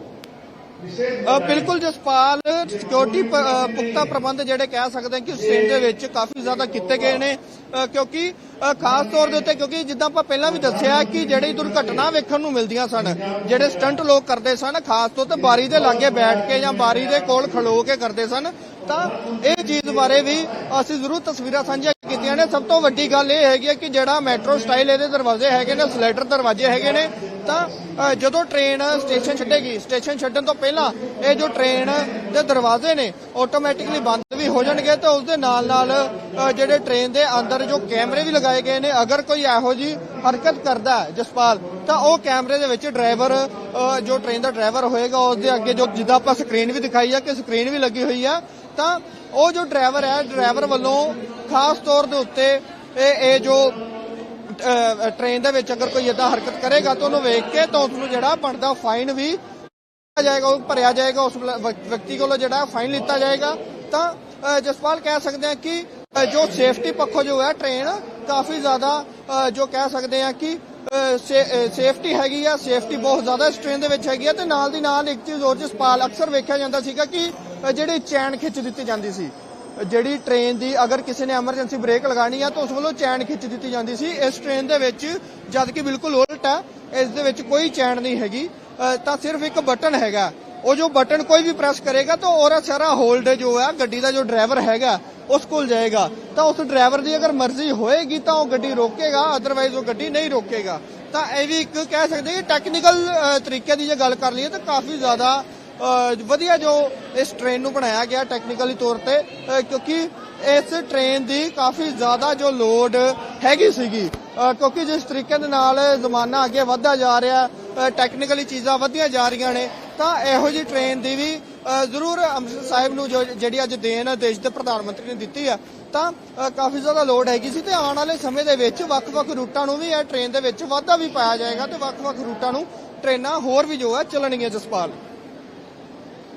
विशेष ਅ, बधाई। ਬਿਲਕੁਲ ਜਸਪਾਲ ਸਿਕਿਉਰਿਟੀ ਪੁਖਤਾ ਪ੍ਰਬੰਧ ਜਿਹੜੇ ਕਹਿ ਸਕਦੇ ਹਾਂ ਕਿ ਉਸ ਟ੍ਰੇਨ ਦੇ ਵਿੱਚ ਕਾਫੀ ਜ਼ਿਆਦਾ ਕੀਤੇ ਗਏ ਨੇ ਅ, ਕਿਉਂਕਿ ਅ, ਖਾਸ ਤੌਰ ਦੇ ਉੱਤੇ ਕਿਉਂਕਿ ਜਿੱਦਾਂ ਆਪਾਂ ਪਹਿਲਾਂ ਵੀ ਦੱਸਿਆ ਕਿ ਜਿਹੜੀ ਦੁਰਘਟਨਾ ਵੇਖਣ ਨੂੰ ਮਿਲਦੀਆਂ ਸਨ ਜਿਹੜੇ ਸਟੰਟ ਲੋਕ ਕਰਦੇ ਸਨ ਖਾਸ ਤੌਰ ਤੇ ਬਾਰੀ ਦੇ ਲਾਗੇ ਬੈਠ ਕੇ ਜਾਂ ਬਾਰੀ ਦੇ ਕੋਲ ਖਲੋ ਕੇ ਕਰਦੇ ਸਨ ਤਾਂ ਇਹ ਚੀਜ਼ ਬਾਰੇ ਵੀ ਅਸੀਂ ਜ਼ਰੂਰ ਤਸਵੀਰਾਂ ਸਾਂਝੀਆਂ ਕੀਤੀਆਂ ਨੇ। ਸਭ ਤੋਂ ਵੱਡੀ ਗੱਲ ਇਹ ਹੈਗੀ ਹੈ ਕਿ ਜਿਹੜਾ ਮੈਟਰੋ ਸਟਾਈਲ ਇਹਦੇ ਦਰਵਾਜ਼ੇ ਹੈਗੇ ਨੇ ਸਲਾਈਡਰ ਦਰਵਾਜ਼ੇ ਹੈਗੇ ਨੇ। ਤਾਂ ਜਦੋਂ ਟ੍ਰੇਨ ਸਟੇਸ਼ਨ ਛੱਡੇਗੀ ਸਟੇਸ਼ਨ ਛੱਡਣ ਤੋਂ ਪਹਿਲਾਂ ਇਹ ਜੋ ਟ੍ਰੇਨ ਦੇ ਦਰਵਾਜ਼ੇ ਨੇ ਆਟੋਮੈਟਿਕਲੀ ਬੰਦ ਵੀ ਹੋ ਜਾਣਗੇ ਤੇ ਉਸ ਦੇ ਨਾਲ ਨਾਲ ਜਿਹੜੇ ਟ੍ਰੇਨ ਦੇ ਅੰਦਰ ਜੋ ਕੈਮਰੇ ਵੀ ਲਗਾਏ ਗਏ ਨੇ ਅਗਰ ਕੋਈ ਇਹੋ ਜੀ ਹਰਕਤ ਕਰਦਾ ਜਸਪਾਲ ਤਾਂ ਉਹ ਕੈਮਰੇ ਦੇ ਵਿੱਚ ਡਰਾਈਵਰ ਅ, ਜੋ ਟ੍ਰੇਨ ਦਾ ਡਰਾਈਵਰ ਹੋਏਗਾ ਉਸ ਦੇ ਅੱਗੇ ਜੋ ਜਿੱਦਾਂ ਆਪਾਂ ਸਕਰੀਨ ਵੀ ਦਿਖਾਈ ਆ ਕਿ ਸਕਰੀਨ ਵੀ ਲੱਗੀ ਹੋਈ ਆ ਤਾਂ ਉਹ ਜੋ ਡਰਾਈਵਰ ਹੈ ਡਰਾਈਵਰ ਵੱਲੋਂ ਖਾਸ ਤੌਰ ਦੇ ਉੱਤੇ ਇਹ ਇਹ ਜੋ ਅ, ਟ੍ਰੇਨ ਦੇ ਵਿੱਚ ਅਗਰ ਕੋਈ ਇਦਾਂ ਹਰਕਤ ਕਰੇਗਾ ਤਾਂ ਉਹਨੂੰ ਵੇਖ ਕੇ ਤਾਂ ਉਸ ਨੂੰ ਜਿਹੜਾ ਬਣਦਾ ਫਾਈਨ ਵੀ ਭਰਿਆ ਜਾਏਗਾ ਉਹ ਭਰਿਆ ਜਾਏਗਾ ਉਸ ਵਿਅਕਤੀ ਕੋਲੋਂ ਜਿਹੜਾ ਫਾਈਨ ਲਿੱਤਾ ਜਾਏਗਾ। ਤਾਂ ਜਸਪਾਲ ਕਹਿ ਸਕਦੇ ਹਾਂ ਕਿ ਜੋ ਸੇਫਟੀ ਪੱਖੋਂ ਜੋ ਹੈ ਟ੍ਰੇਨ ਕਾਫੀ ਜ਼ਿਆਦਾ ਜੋ ਕਹਿ ਸਕਦੇ ਹਾਂ ਕਿ ਸੇਫਟੀ ਹੈਗੀ ਆ ਸੇਫਟੀ ਬਹੁਤ ਜ਼ਿਆਦਾ ਇਸ ਟ੍ਰੇਨ ਦੇ ਵਿੱਚ ਹੈਗੀ ਆ ਤੇ ਨਾਲ ਦੀ ਨਾਲ ਇੱਕ ਚੀਜ਼ ਹੋਰ ਜਸਪਾਲ ਅਕਸਰ ਵੇਖਿਆ ਜਾਂਦਾ ਸੀਗਾ ਕਿ ਜਿਹੜੀ ਚੈਨ ਖਿੱਚ ਦਿੱਤੀ ਜਾਂਦੀ ਸੀ। ਜਿਹੜੀ ਟ੍ਰੇਨ ਦੀ ਅਗਰ ਕਿਸੇ ਨੇ ਐਮਰਜੈਂਸੀ ਬ੍ਰੇਕ ਲਗਾਣੀ ਆ, ਤਾਂ ਉਸ ਵੱਲੋਂ ਚੈਨ ਖਿੱਚ ਦਿੱਤੀ ਜਾਂਦੀ ਸੀ। ਇਸ ਟ੍ਰੇਨ ਦੇ ਵਿੱਚ, ਜਦ ਕਿ ਬਿਲਕੁਲ ਉਲਟ ਹੈ ਇਸ ਦੇ ਵਿੱਚ ਕੋਈ ਚੈਨ ਨਹੀਂ ਹੈਗੀ। ਤਾਂ ਸਿਰਫ ਇੱਕ ਬਟਨ ਹੈਗਾ। ਉਹ ਜੋ ਬਟਨ ਕੋਈ ਵੀ ਪ੍ਰੈਸ ਕਰੇਗਾ, ਤਾਂ ਉਹਦਾ ਸਾਰਾ ਹੋਲਡ ਜੋ ਹੈ ਗੱਡੀ ਦਾ ਜੋ ਡਰਾਈਵਰ ਹੈਗਾ, ਉਸ ਕੋਲ ਜਾਏਗਾ। ਤਾਂ ਉਸ ਡਰਾਈਵਰ ਦੀ ਅਗਰ ਮਰਜ਼ੀ ਹੋਏਗੀ, ਤਾਂ ਉਹ ਗੱਡੀ ਰੋਕੇਗਾ ਅਦਰਵਾਈਜ਼ ਉਹ ਗੱਡੀ ਨਹੀਂ ਰੋਕੇਗਾ। ਤਾਂ ਇਹ ਵੀ ਇੱਕ ਕਹਿ ਸਕਦੇ ਕਿ ਟੈਕਨੀਕਲ ਤਰੀਕੇ ਦੀ ਜੇ ਗੱਲ ਕਰ ਲਈਏ, ਤਾਂ ਕਾਫੀ ਜ਼ਿਆਦਾ ਵਧੀਆ ਜੋ ਇਸ ਟ੍ਰੇਨ ਨੂੰ ਬਣਾਇਆ ਗਿਆ ਟੈਕਨੀਕਲੀ ਤੌਰ ਤੇ ਕਿਉਂਕਿ ਇਸ ਟ੍ਰੇਨ ਦੀ ਕਾਫੀ ਜ਼ਿਆਦਾ ਜੋ ਲੋਡ ਹੈਗੀ ਸੀਗੀ। ਕਿਉਂਕਿ ਜਿਸ ਤਰੀਕੇ ਦੇ ਨਾਲ ਜ਼ਮਾਨਾ ਅੱਗੇ ਵਧਦਾ ਜਾ ਰਿਹਾ ਟੈਕਨੀਕਲੀ ਚੀਜ਼ਾਂ ਵਧਦੀਆਂ ਜਾ ਰਹੀਆਂ ਨੇ, ਤਾਂ ਇਹੋ ਜੀ ਟ੍ਰੇਨ ਦੀ ਵੀ ਜ਼ਰੂਰ ਅੰਮ੍ਰਿਤਸਰ ਸਾਹਿਬ ਨੂੰ ਜੋ, ਜਿਹੜੀ ਅੱਜ ਦੇਣ ਦੇਸ਼ ਦੇ ਪ੍ਰਧਾਨ ਮੰਤਰੀ ਨੇ ਦਿੱਤੀ ਆ, ਤਾਂ ਕਾਫੀ ਜ਼ਿਆਦਾ ਲੋਡ ਹੈਗੀ ਸੀ ਤੇ ਆਉਣ ਵਾਲੇ ਸਮੇਂ ਦੇ ਵਿੱਚ ਵੱਖ-ਵੱਖ ਰੂਟਾਂ ਨੂੰ ਵੀ ਇਹ ਟ੍ਰੇਨ ਦੇ ਵਿੱਚ ਵਾਧਾ ਵੀ ਪਾਇਆ ਜਾਏਗਾ ਤੇ ਵੱਖ-ਵੱਖ ਰੂਟਾਂ ਨੂੰ ਟ੍ਰੇਨਾਂ ਹੋਰ ਵੀ ਜੋ ਹੈ ਚੱਲਣਗੀਆਂ ਜਸਪਾਲ।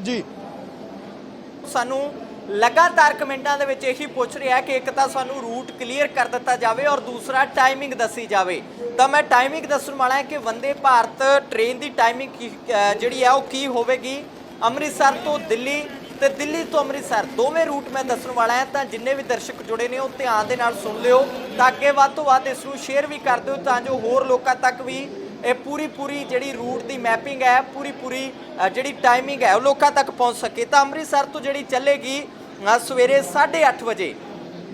ਜੀ। ਸਾਨੂੰ ਲਗਾਤਾਰ ਕਮੈਂਟਾਂ ਦੇ ਵਿੱਚ ਇਹੀ ਪੁੱਛ ਰਿਹਾ ਕਿ ਇੱਕ ਤਾਂ ਸਾਨੂੰ ਰੂਟ ਕਲੀਅਰ ਕਰ ਦਿੱਤਾ ਜਾਵੇ ਔਰ ਦੂਸਰਾ ਟਾਈਮਿੰਗ ਦੱਸੀ ਜਾਵੇ। ਤਾਂ ਮੈਂ ਟਾਈਮਿੰਗ ਦੱਸਣ ਵਾਲਾ ਹਾਂ ਕਿ ਵੰਦੇ ਭਾਰਤ ਟ੍ਰੇਨ ਦੀ ਟਾਈਮਿੰਗ ਕੀ- ਜਿਹੜੀ ਹੈ ਉਹ ਕੀ ਹੋਵੇਗੀ? ਅੰਮ੍ਰਿਤਸਰ ਤੋਂ ਦਿੱਲੀ ਤੇ ਦਿੱਲੀ ਤੋਂ ਅੰਮ੍ਰਿਤਸਰ, ਦੋਵੇਂ ਰੂਟ ਮੈਂ ਦੱਸਣ ਵਾਲਾ ਹਾਂ। ਤਾਂ ਜਿੰਨੇ ਵੀ ਦਰਸ਼ਕ ਜੁੜੇ ਨੇ, ਉਹ ਧਿਆਨ ਦੇ ਨਾਲ ਸੁਣ ਲਿਓ। ਤਾਂ ਅੱਗੇ ਵੱਧ ਤੋਂ ਵੱਧ ਇਸ ਨੂੰ ਸ਼ੇਅਰ ਵੀ ਕਰ ਦਿਓ ਤਾਂ ਜੋ ਹੋਰ ਲੋਕਾਂ ਤੱਕ ਵੀ ਇਹ ਪੂਰੀ ਪੂਰੀ ਜਿਹੜੀ ਰੂਟ ਦੀ ਮੈਪਿੰਗ ਹੈ ਪੂਰੀ ਪੂਰੀ ਜਿਹੜੀ ਟਾਈਮਿੰਗ ਹੈ ਉਹ ਲੋਕਾਂ ਤੱਕ ਪਹੁੰਚ ਸਕੇ। ਤਾਂ ਅੰਮ੍ਰਿਤਸਰ ਤੋਂ ਜਿਹੜੀ ਚੱਲੇਗੀ ਅ, ਸਵੇਰੇ 8:30 ਵਜੇ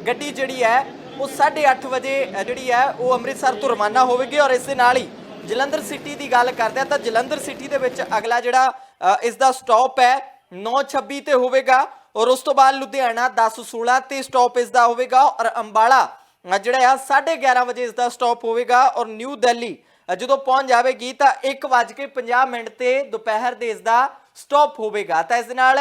ਗੱਡੀ ਜਿਹੜੀ ਹੈ ਉਹ 8:30 ਵਜੇ ਜਿਹੜੀ ਹੈ ਉਹ ਅੰਮ੍ਰਿਤਸਰ ਤੋਂ ਰਵਾਨਾ ਹੋਵੇਗੀ ਔਰ ਇਸ ਦੇ ਨਾਲ ਹੀ ਜਲੰਧਰ ਸਿਟੀ ਦੀ ਗੱਲ ਕਰਦੇ ਆ ਤਾਂ ਜਲੰਧਰ ਸਿਟੀ ਦੇ ਵਿੱਚ ਅਗਲਾ ਜਿਹੜਾ ਅ, ਇਸ ਦਾ ਸਟਾਪ ਹੈ 9:26 ਤੇ ਹੋਵੇਗਾ ਔਰ ਉਸ ਤੋਂ ਬਾਅਦ ਲੁਧਿਆਣਾ 10:16 ਤੇ ਸਟਾਪ ਇਸ ਦਾ ਹੋਵੇਗਾ ਔਰ ਅੰਬਾਲਾ ਜਿਹੜਾ ਆ 11:30 ਵਜੇ ਇਸ ਦਾ ਸਟਾਪ ਹੋਵੇਗਾ ਔਰ ਨਿਊ ਦਿੱਲੀ ਜਦੋਂ ਪਹੁੰਚ ਜਾਵੇਗੀ ਤਾਂ 1:50 ਮਿੰਟ ਤੇ ਦੁਪਹਿਰ ਦੇ ਇਸ ਦਾ ਸਟਾਪ ਹੋਵੇਗਾ। ਤਾਂ ਇਸ ਦੇ ਨਾਲ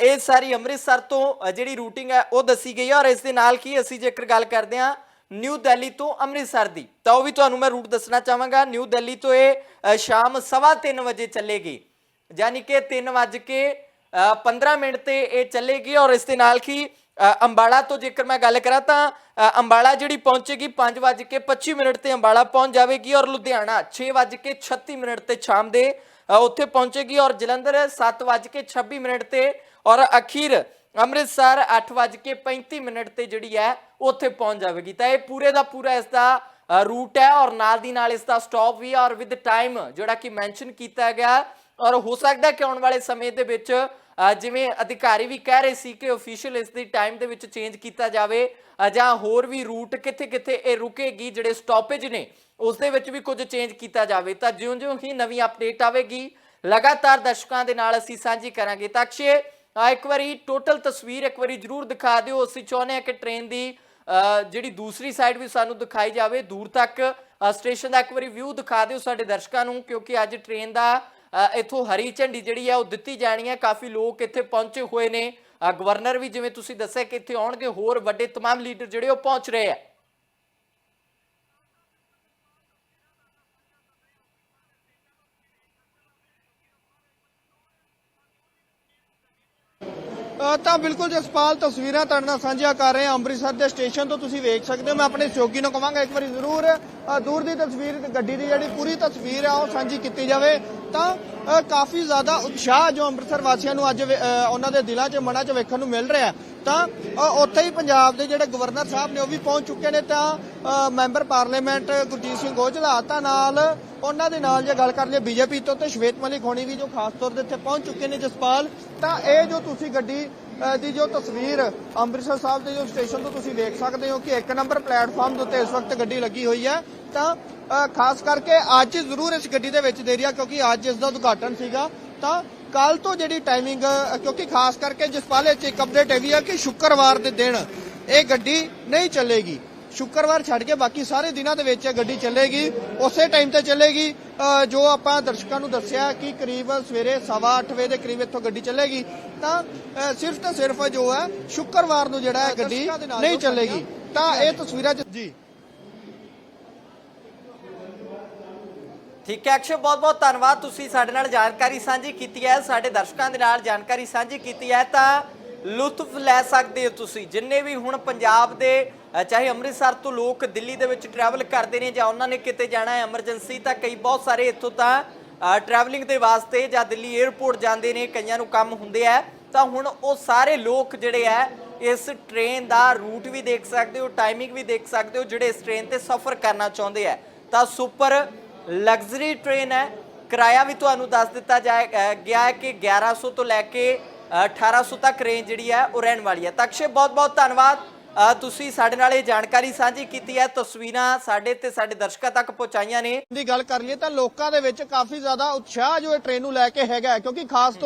ਇਹ ਸਾਰੀ ਅੰਮ੍ਰਿਤਸਰ ਤੋਂ ਜਿਹੜੀ ਰੂਟਿੰਗ ਹੈ ਉਹ ਦੱਸੀ ਗਈ ਹੈ। ਔਰ ਇਸ ਦੇ ਨਾਲ ਕੀ ਅਸੀਂ ਜੇਕਰ ਗੱਲ ਕਰਦੇ ਹਾਂ ਨਿਊ ਦਿੱਲੀ ਤੋਂ ਅੰਮ੍ਰਿਤਸਰ ਦੀ ਤਾਂ ਉਹ ਵੀ ਤੁਹਾਨੂੰ ਮੈਂ ਰੂਟ ਦੱਸਣਾ ਚਾਹਾਂਗਾ। ਨਿਊ ਦਿੱਲੀ ਤੋਂ ਇਹ ਅ, ਸ਼ਾਮ 3:30 ਵਜੇ ਚੱਲੇਗੀ। ਯਾਨੀ ਕਿ 3 ਵਜੇ ਕੇ ਅ, 15 ਮਿੰਟ ਤੇ ਇਹ ਚੱਲੇਗੀ। ਔਰ ਇਸ ਦੇ ਨਾਲ ਕੀ ਅੰਬਾਲਾ ਤੋਂ ਜੇਕਰ ਮੈਂ ਗੱਲ ਕਰਾਂ ਤਾਂ ਅੰਬਾਲਾ ਜਿਹੜੀ ਪਹੁੰਚੇਗੀ 5 ਵਜੇ ਕੇ 25 ਮਿੰਟ ਤੇ ਅੰਬਾਲਾ ਪਹੁੰਚ ਜਾਵੇਗੀ ਔਰ ਲੁਧਿਆਣਾ 6 ਵਜੇ ਕੇ 36 ਮਿੰਟ ਤੇ ਸ਼ਾਮ ਦੇ ਉੱਥੇ ਪਹੁੰਚੇਗੀ ਔਰ ਜਲੰਧਰ 7 ਵਜੇ ਕੇ 26 ਮਿੰਟ ਤੇ ਔਰ ਅਖੀਰ ਅੰਮ੍ਰਿਤਸਰ 8 ਵਜੇ ਕੇ 35 ਮਿੰਟ ਤੇ ਜਿਹੜੀ ਹੈ, ਉੱਥੇ ਪਹੁੰਚ ਜਾਵੇਗੀ। ਤਾਂ ਇਹ ਪੂਰੇ ਦਾ ਪੂਰਾ ਇਸ ਦਾ ਰੂਟ ਹੈ ਔਰ ਨਾਲ ਦੀ ਨਾਲ ਇਸ ਦਾ ਸਟਾਪ ਵੀ ਔਰ ਵਿਦ ਟਾਈਮ ਜਿਹੜਾ ਕਿ ਮੈਂਸ਼ਨ ਕੀਤਾ ਗਿਆ ਔਰ ਹੋ ਸਕਦਾ ਕਿ ਆਉਣ ਵਾਲੇ ਸਮੇਂ ਦੇ ਵਿੱਚ ਜਿਵੇਂ ਅਧਿਕਾਰੀ ਵੀ ਕਹਿ ਰਹੇ ਸੀ ਕਿ ਅਫੀਸ਼ੀਅਲ ਇਸ ਦੀ ਟਾਈਮ ਦੇ ਵਿੱਚ ਚੇਂਜ ਕੀਤਾ ਜਾਵੇ ਜਾਂ ਹੋਰ ਵੀ ਰੂਟ ਕਿੱਥੇ ਕਿੱਥੇ ਇਹ ਰੁਕੇਗੀ, ਜਿਹੜੇ ਸਟਾਪੇਜ ਨੇ, ਉਸ ਦੇ ਵਿੱਚ ਵੀ ਕੁਝ ਚੇਂਜ ਕੀਤਾ ਜਾਵੇ। ਤਾਂ ਜਿਉਂ-ਜਿਉਂ ਹੀ ਨਵੀਂ ਅਪਡੇਟ ਆਵੇਗੀ, ਲਗਾਤਾਰ ਦਰਸ਼ਕਾਂ ਦੇ ਨਾਲ ਅਸੀਂ ਸਾਂਝੀ ਕਰਾਂਗੇ। ਤਾਂ ਅਕਸ਼ੇ ਇੱਕ ਵਾਰੀ ਟੋਟਲ ਤਸਵੀਰ ਇੱਕ ਵਾਰੀ ਜਰੂਰ ਦਿਖਾ ਦਿਓ। ਅਸੀਂ ਚਾਹੁੰਦੇ ਹਾਂ ਕਿ ਟ੍ਰੇਨ ਦੀ ਜਿਹੜੀ ਦੂਸਰੀ ਸਾਈਡ ਵੀ ਸਾਨੂੰ ਦਿਖਾਈ ਜਾਵੇ, ਦੂਰ ਤੱਕ ਸਟੇਸ਼ਨ ਦਾ ਇੱਕ ਵਾਰੀ ਵਿਊ ਦਿਖਾ ਦਿਓ ਸਾਡੇ ਦਰਸ਼ਕਾਂ ਨੂੰ, ਕਿਉਂਕਿ ਅੱਜ ਟ੍ਰੇਨ ਦਾ ਇੱਥੋਂ ਹਰੀ ਝੰਡੀ ਜਿਹੜੀ ਹੈ ਉਹ ਦਿੱਤੀ ਜਾਣੀ ਹੈ ਕਾਫੀ ਲੋਕ ਇੱਥੇ ਪਹੁੰਚੇ ਹੋਏ ਨੇ ਅ, ਗਵਰਨਰ ਵੀ ਜਿਵੇਂ ਤੁਸੀਂ ਦੱਸਿਆ ਕਿ ਇੱਥੇ ਆਉਣਗੇ ਹੋਰ ਵੱਡੇ तमाम ਲੀਡਰ ਜਿਹੜੇ ਉਹ ਪਹੁੰਚ ਰਹੇ ਆ ਅ, ਤਾਂ ਬਿਲਕੁਲ ਜਸਪਾਲ ਤਸਵੀਰਾਂ ਤੁਹਾਡੇ ਨਾਲ ਸਾਂਝੀਆਂ ਕਰ ਰਹੇ ਹਾਂ ਅੰਮ੍ਰਿਤਸਰ ਦੇ ਸਟੇਸ਼ਨ ਤੋਂ ਤੁਸੀਂ ਵੇਖ ਸਕਦੇ ਹੋ ਮੈਂ ਆਪਣੇ ਸਹਿਯੋਗੀ ਨੂੰ ਕਹਾਂਗਾ ਇੱਕ ਵਾਰੀ ਜ਼ਰੂਰ ਅ, ਦੂਰ ਦੀ ਤਸਵੀਰ ਗੱਡੀ ਦੀ ਜਿਹੜੀ ਪੂਰੀ ਤਸਵੀਰ ਆ ਉਹ ਸਾਂਝੀ ਕੀਤੀ ਜਾਵੇ ਤਾਂ ਕਾਫੀ ਜ਼ਿਆਦਾ ਉਤਸ਼ਾਹ ਜੋ ਅੰਮ੍ਰਿਤਸਰ ਵਾਸੀਆਂ ਨੂੰ ਅੱਜ ਉਹਨਾਂ ਦੇ ਦਿਲਾਂ 'ਚ, ਮਨਾਂ 'ਚ ਵੇਖਣ ਨੂੰ ਮਿਲ ਰਿਹਾ। ਤਾਂ ਉੱਥੇ ਹੀ ਪੰਜਾਬ ਦੇ ਜਿਹੜੇ ਗਵਰਨਰ ਸਾਹਿਬ ਨੇ ਉਹ ਵੀ ਪਹੁੰਚ ਚੁੱਕੇ ਨੇ ਤਾਂ ਮੈਂਬਰ ਪਾਰਲੀਮੈਂਟ ਗੁਰਜੀਤ ਸਿੰਘ ਗੋਜਲਾ ਤਾਂ ਨਾਲ ਉਹਨਾਂ ਦੇ ਨਾਲ ਜੇ ਗੱਲ ਕਰ ਲਈਏ ਬੀਜੇਪੀ ਤੋਂ ਤੇ ਸ਼ਵੇਤ ਮਲਿਕ ਹੋਣੀ ਵੀ ਜੋ ਖਾਸ ਤੌਰ ਤੇ ਇੱਥੇ ਪਹੁੰਚ ਚੁੱਕੇ ਨੇ ਜਸਪਾਲ, ਤਾਂ ਇਹ ਜੋ ਤੁਸੀਂ ਗੱਡੀ ਦੀ ਜੋ ਤਸਵੀਰ ਅੰਮ੍ਰਿਤਸਰ ਸਾਹਿਬ ਦੇ ਜੋ ਸਟੇਸ਼ਨ ਤੋਂ ਤੁਸੀਂ ਦੇਖ ਸਕਦੇ ਹੋ ਕਿ ਇੱਕ ਨੰਬਰ ਪਲੇਟਫਾਰਮ ਦੇ ਉੱਤੇ ਇਸ ਵਕਤ ਗੱਡੀ ਲੱਗੀ ਹੋਈ ਹੈ, ਤਾਂ ਖਾਸ ਕਰਕੇ ਅੱਜ ਜ਼ਰੂਰ ਇਸ ਗੱਡੀ ਦੇ ਵਿੱਚ ਦੇਰੀ ਆ ਕਿਉਂਕਿ ਅੱਜ ਇਸ ਦਾ ਉਦਘਾਟਨ ਸੀਗਾ। ਤਾਂ ਕੱਲ ਤੋਂ ਜਿਹੜੀ ਟਾਈਮਿੰਗ ਕਿਉਂਕਿ ਖਾਸ ਕਰਕੇ ਜਸਪਾਲ 'ਚ ਇੱਕ ਅਪਡੇਟ ਇਹ ਵੀ ਆ ਕਿ ਸ਼ੁੱਕਰਵਾਰ ਦੇ ਦਿਨ ਇਹ ਗੱਡੀ ਨਹੀਂ ਚੱਲੇਗੀ। ਸ਼ੁੱਕਰਵਾਰ ਛੱਡ ਕੇ ਬਾਕੀ ਸਾਰੇ ਦਿਨਾਂ ਦੇ ਵਿੱਚ ਇਹ ਗੱਡੀ ਚੱਲੇਗੀ ਉਸੇ ਟਾਈਮ ਤੇ ਚੱਲੇਗੀ। ਜੋ ਆਪਾਂ ਦਰਸ਼ਕਾਂ ਨੂੰ ਦੱਸਿਆ ਕਿ ਕਰੀਬ ਸਵੇਰੇ 8:30 ਵਜੇ ਦੇ ਕਰੀਬ ਇੱਥੋਂ ਗੱਡੀ ਚੱਲੇਗੀ ਤਾਂ ਸਿਰਫ ਤੇ ਸਿਰਫ ਜੋ ਹੈ ਸ਼ੁੱਕਰਵਾਰ ਨੂੰ ਜਿਹੜਾ ਹੈ ਗੱਡੀ ਨਹੀਂ ਚੱਲੇਗੀ। ਤਾਂ ਇਹ ਤਸਵੀਰਾਂ ਜੀ। ਠੀਕ ਹੈ, ਅਕਸ਼ੇ ਬਹੁਤ ਬਹੁਤ ਧੰਨਵਾਦ। ਤੁਸੀਂ ਸਾਡੇ ਨਾਲ ਜਾਣਕਾਰੀ ਸਾਂਝੀ ਕੀਤੀ ਹੈ, ਸਾਡੇ ਦਰਸ਼ਕਾਂ ਦੇ ਨਾਲ ਜਾਣਕਾਰੀ ਸਾਂਝੀ ਕੀਤੀ ਹੈ। ਤਾਂ ਲੁਤਫ ਲੈ ਸਕਦੇ ਹੋ ਤੁਸੀਂ। ਜਿੰਨੇ ਵੀ ਹੁਣ ਪੰਜਾਬ ਦੇ ਚਾਹੇ ਅੰਮ੍ਰਿਤਸਰ ਤੋਂ ਲੋਕ ਦਿੱਲੀ ਦੇ ਵਿੱਚ ਟਰੈਵਲ ਕਰਦੇ ਨੇ ਜਾਂ ਉਹਨਾਂ ਨੇ ਕਿਤੇ ਜਾਣਾ ਹੈ ਐਮਰਜੈਂਸੀ ਤਾਂ ਕਈ ਬਹੁਤ ਸਾਰੇ ਇੱਥੋਂ ਤਾਂ ਟਰੈਵਲਿੰਗ ਦੇ ਵਾਸਤੇ ਜਾਂ ਦਿੱਲੀ 에ਅਰਪੋਰਟ ਜਾਂਦੇ ਨੇ, ਕਈਆਂ ਨੂੰ ਕੰਮ ਹੁੰਦੇ ਆ। ਤਾਂ ਹੁਣ ਉਹ ਸਾਰੇ ਲੋਕ ਜਿਹੜੇ ਆ, ਇਸ ਟ੍ਰੇਨ ਦਾ ਰੂਟ ਵੀ ਦੇਖ ਸਕਦੇ ਹੋ ਟਾਈਮਿੰਗ ਵੀ ਦੇਖ ਸਕਦੇ ਹੋ, ਜਿਹੜੇ ਇਸ ਟ੍ਰੇਨ ਤੇ ਸਫ਼ਰ ਕਰਨਾ ਚਾਹੁੰਦੇ ਆ। ਤਾਂ ਸੁਪਰ ਲਗਜ਼ਰੀ ਟ੍ਰੇਨ ਹੈ। ਕਿਰਾਇਆ ਵੀ ਤੁਹਾਨੂੰ ਦੱਸ ਦਿੱਤਾ ਜਾਏ ਗਿਆ ਹੈ ਕਿ 1100 ਤੋਂ ਲੈ ਕੇ ਅ, 1800 ਤੱਕ ਰੇਂਜ ਜਿਹੜੀ ਹੈ ਉਹ ਰਹਿਣ ਵਾਲੀ ਹੈ। ਤਕਸ਼ੇ ਬਹੁਤ ਬਹੁਤ ਧੰਨਵਾਦ। ਅ, ਤੁਸੀਂ ਸਾਡੇ ਨਾਲ ਇਹ ਜਾਣਕਾਰੀ ਸਾਂਝੀ ਕੀਤੀ ਹੈ। ਤਸਵੀਰਾਂ ਸਾਡੇ ਤੇ ਸਾਡੇ ਦਰਸ਼ਕਾਂ ਤੱਕ ਪਹੁੰਚਾਈਆਂ ਨੇ। ਦੀ ਗੱਲ ਕਰ ਲਈਏ ਤਾਂ ਲੋਕਾਂ ਦੇ ਵਿੱਚ ਕਾਫੀ ਜ਼ਿਆਦਾ ਉਤਸ਼ਾਹ ਜੋ ਇਹ ਟ੍ਰੇਨ ਨੂੰ ਲੈ ਕੇ ਹੈਗਾ ਕਿਉਂਕਿ ਖਾਸ ਤੌਰ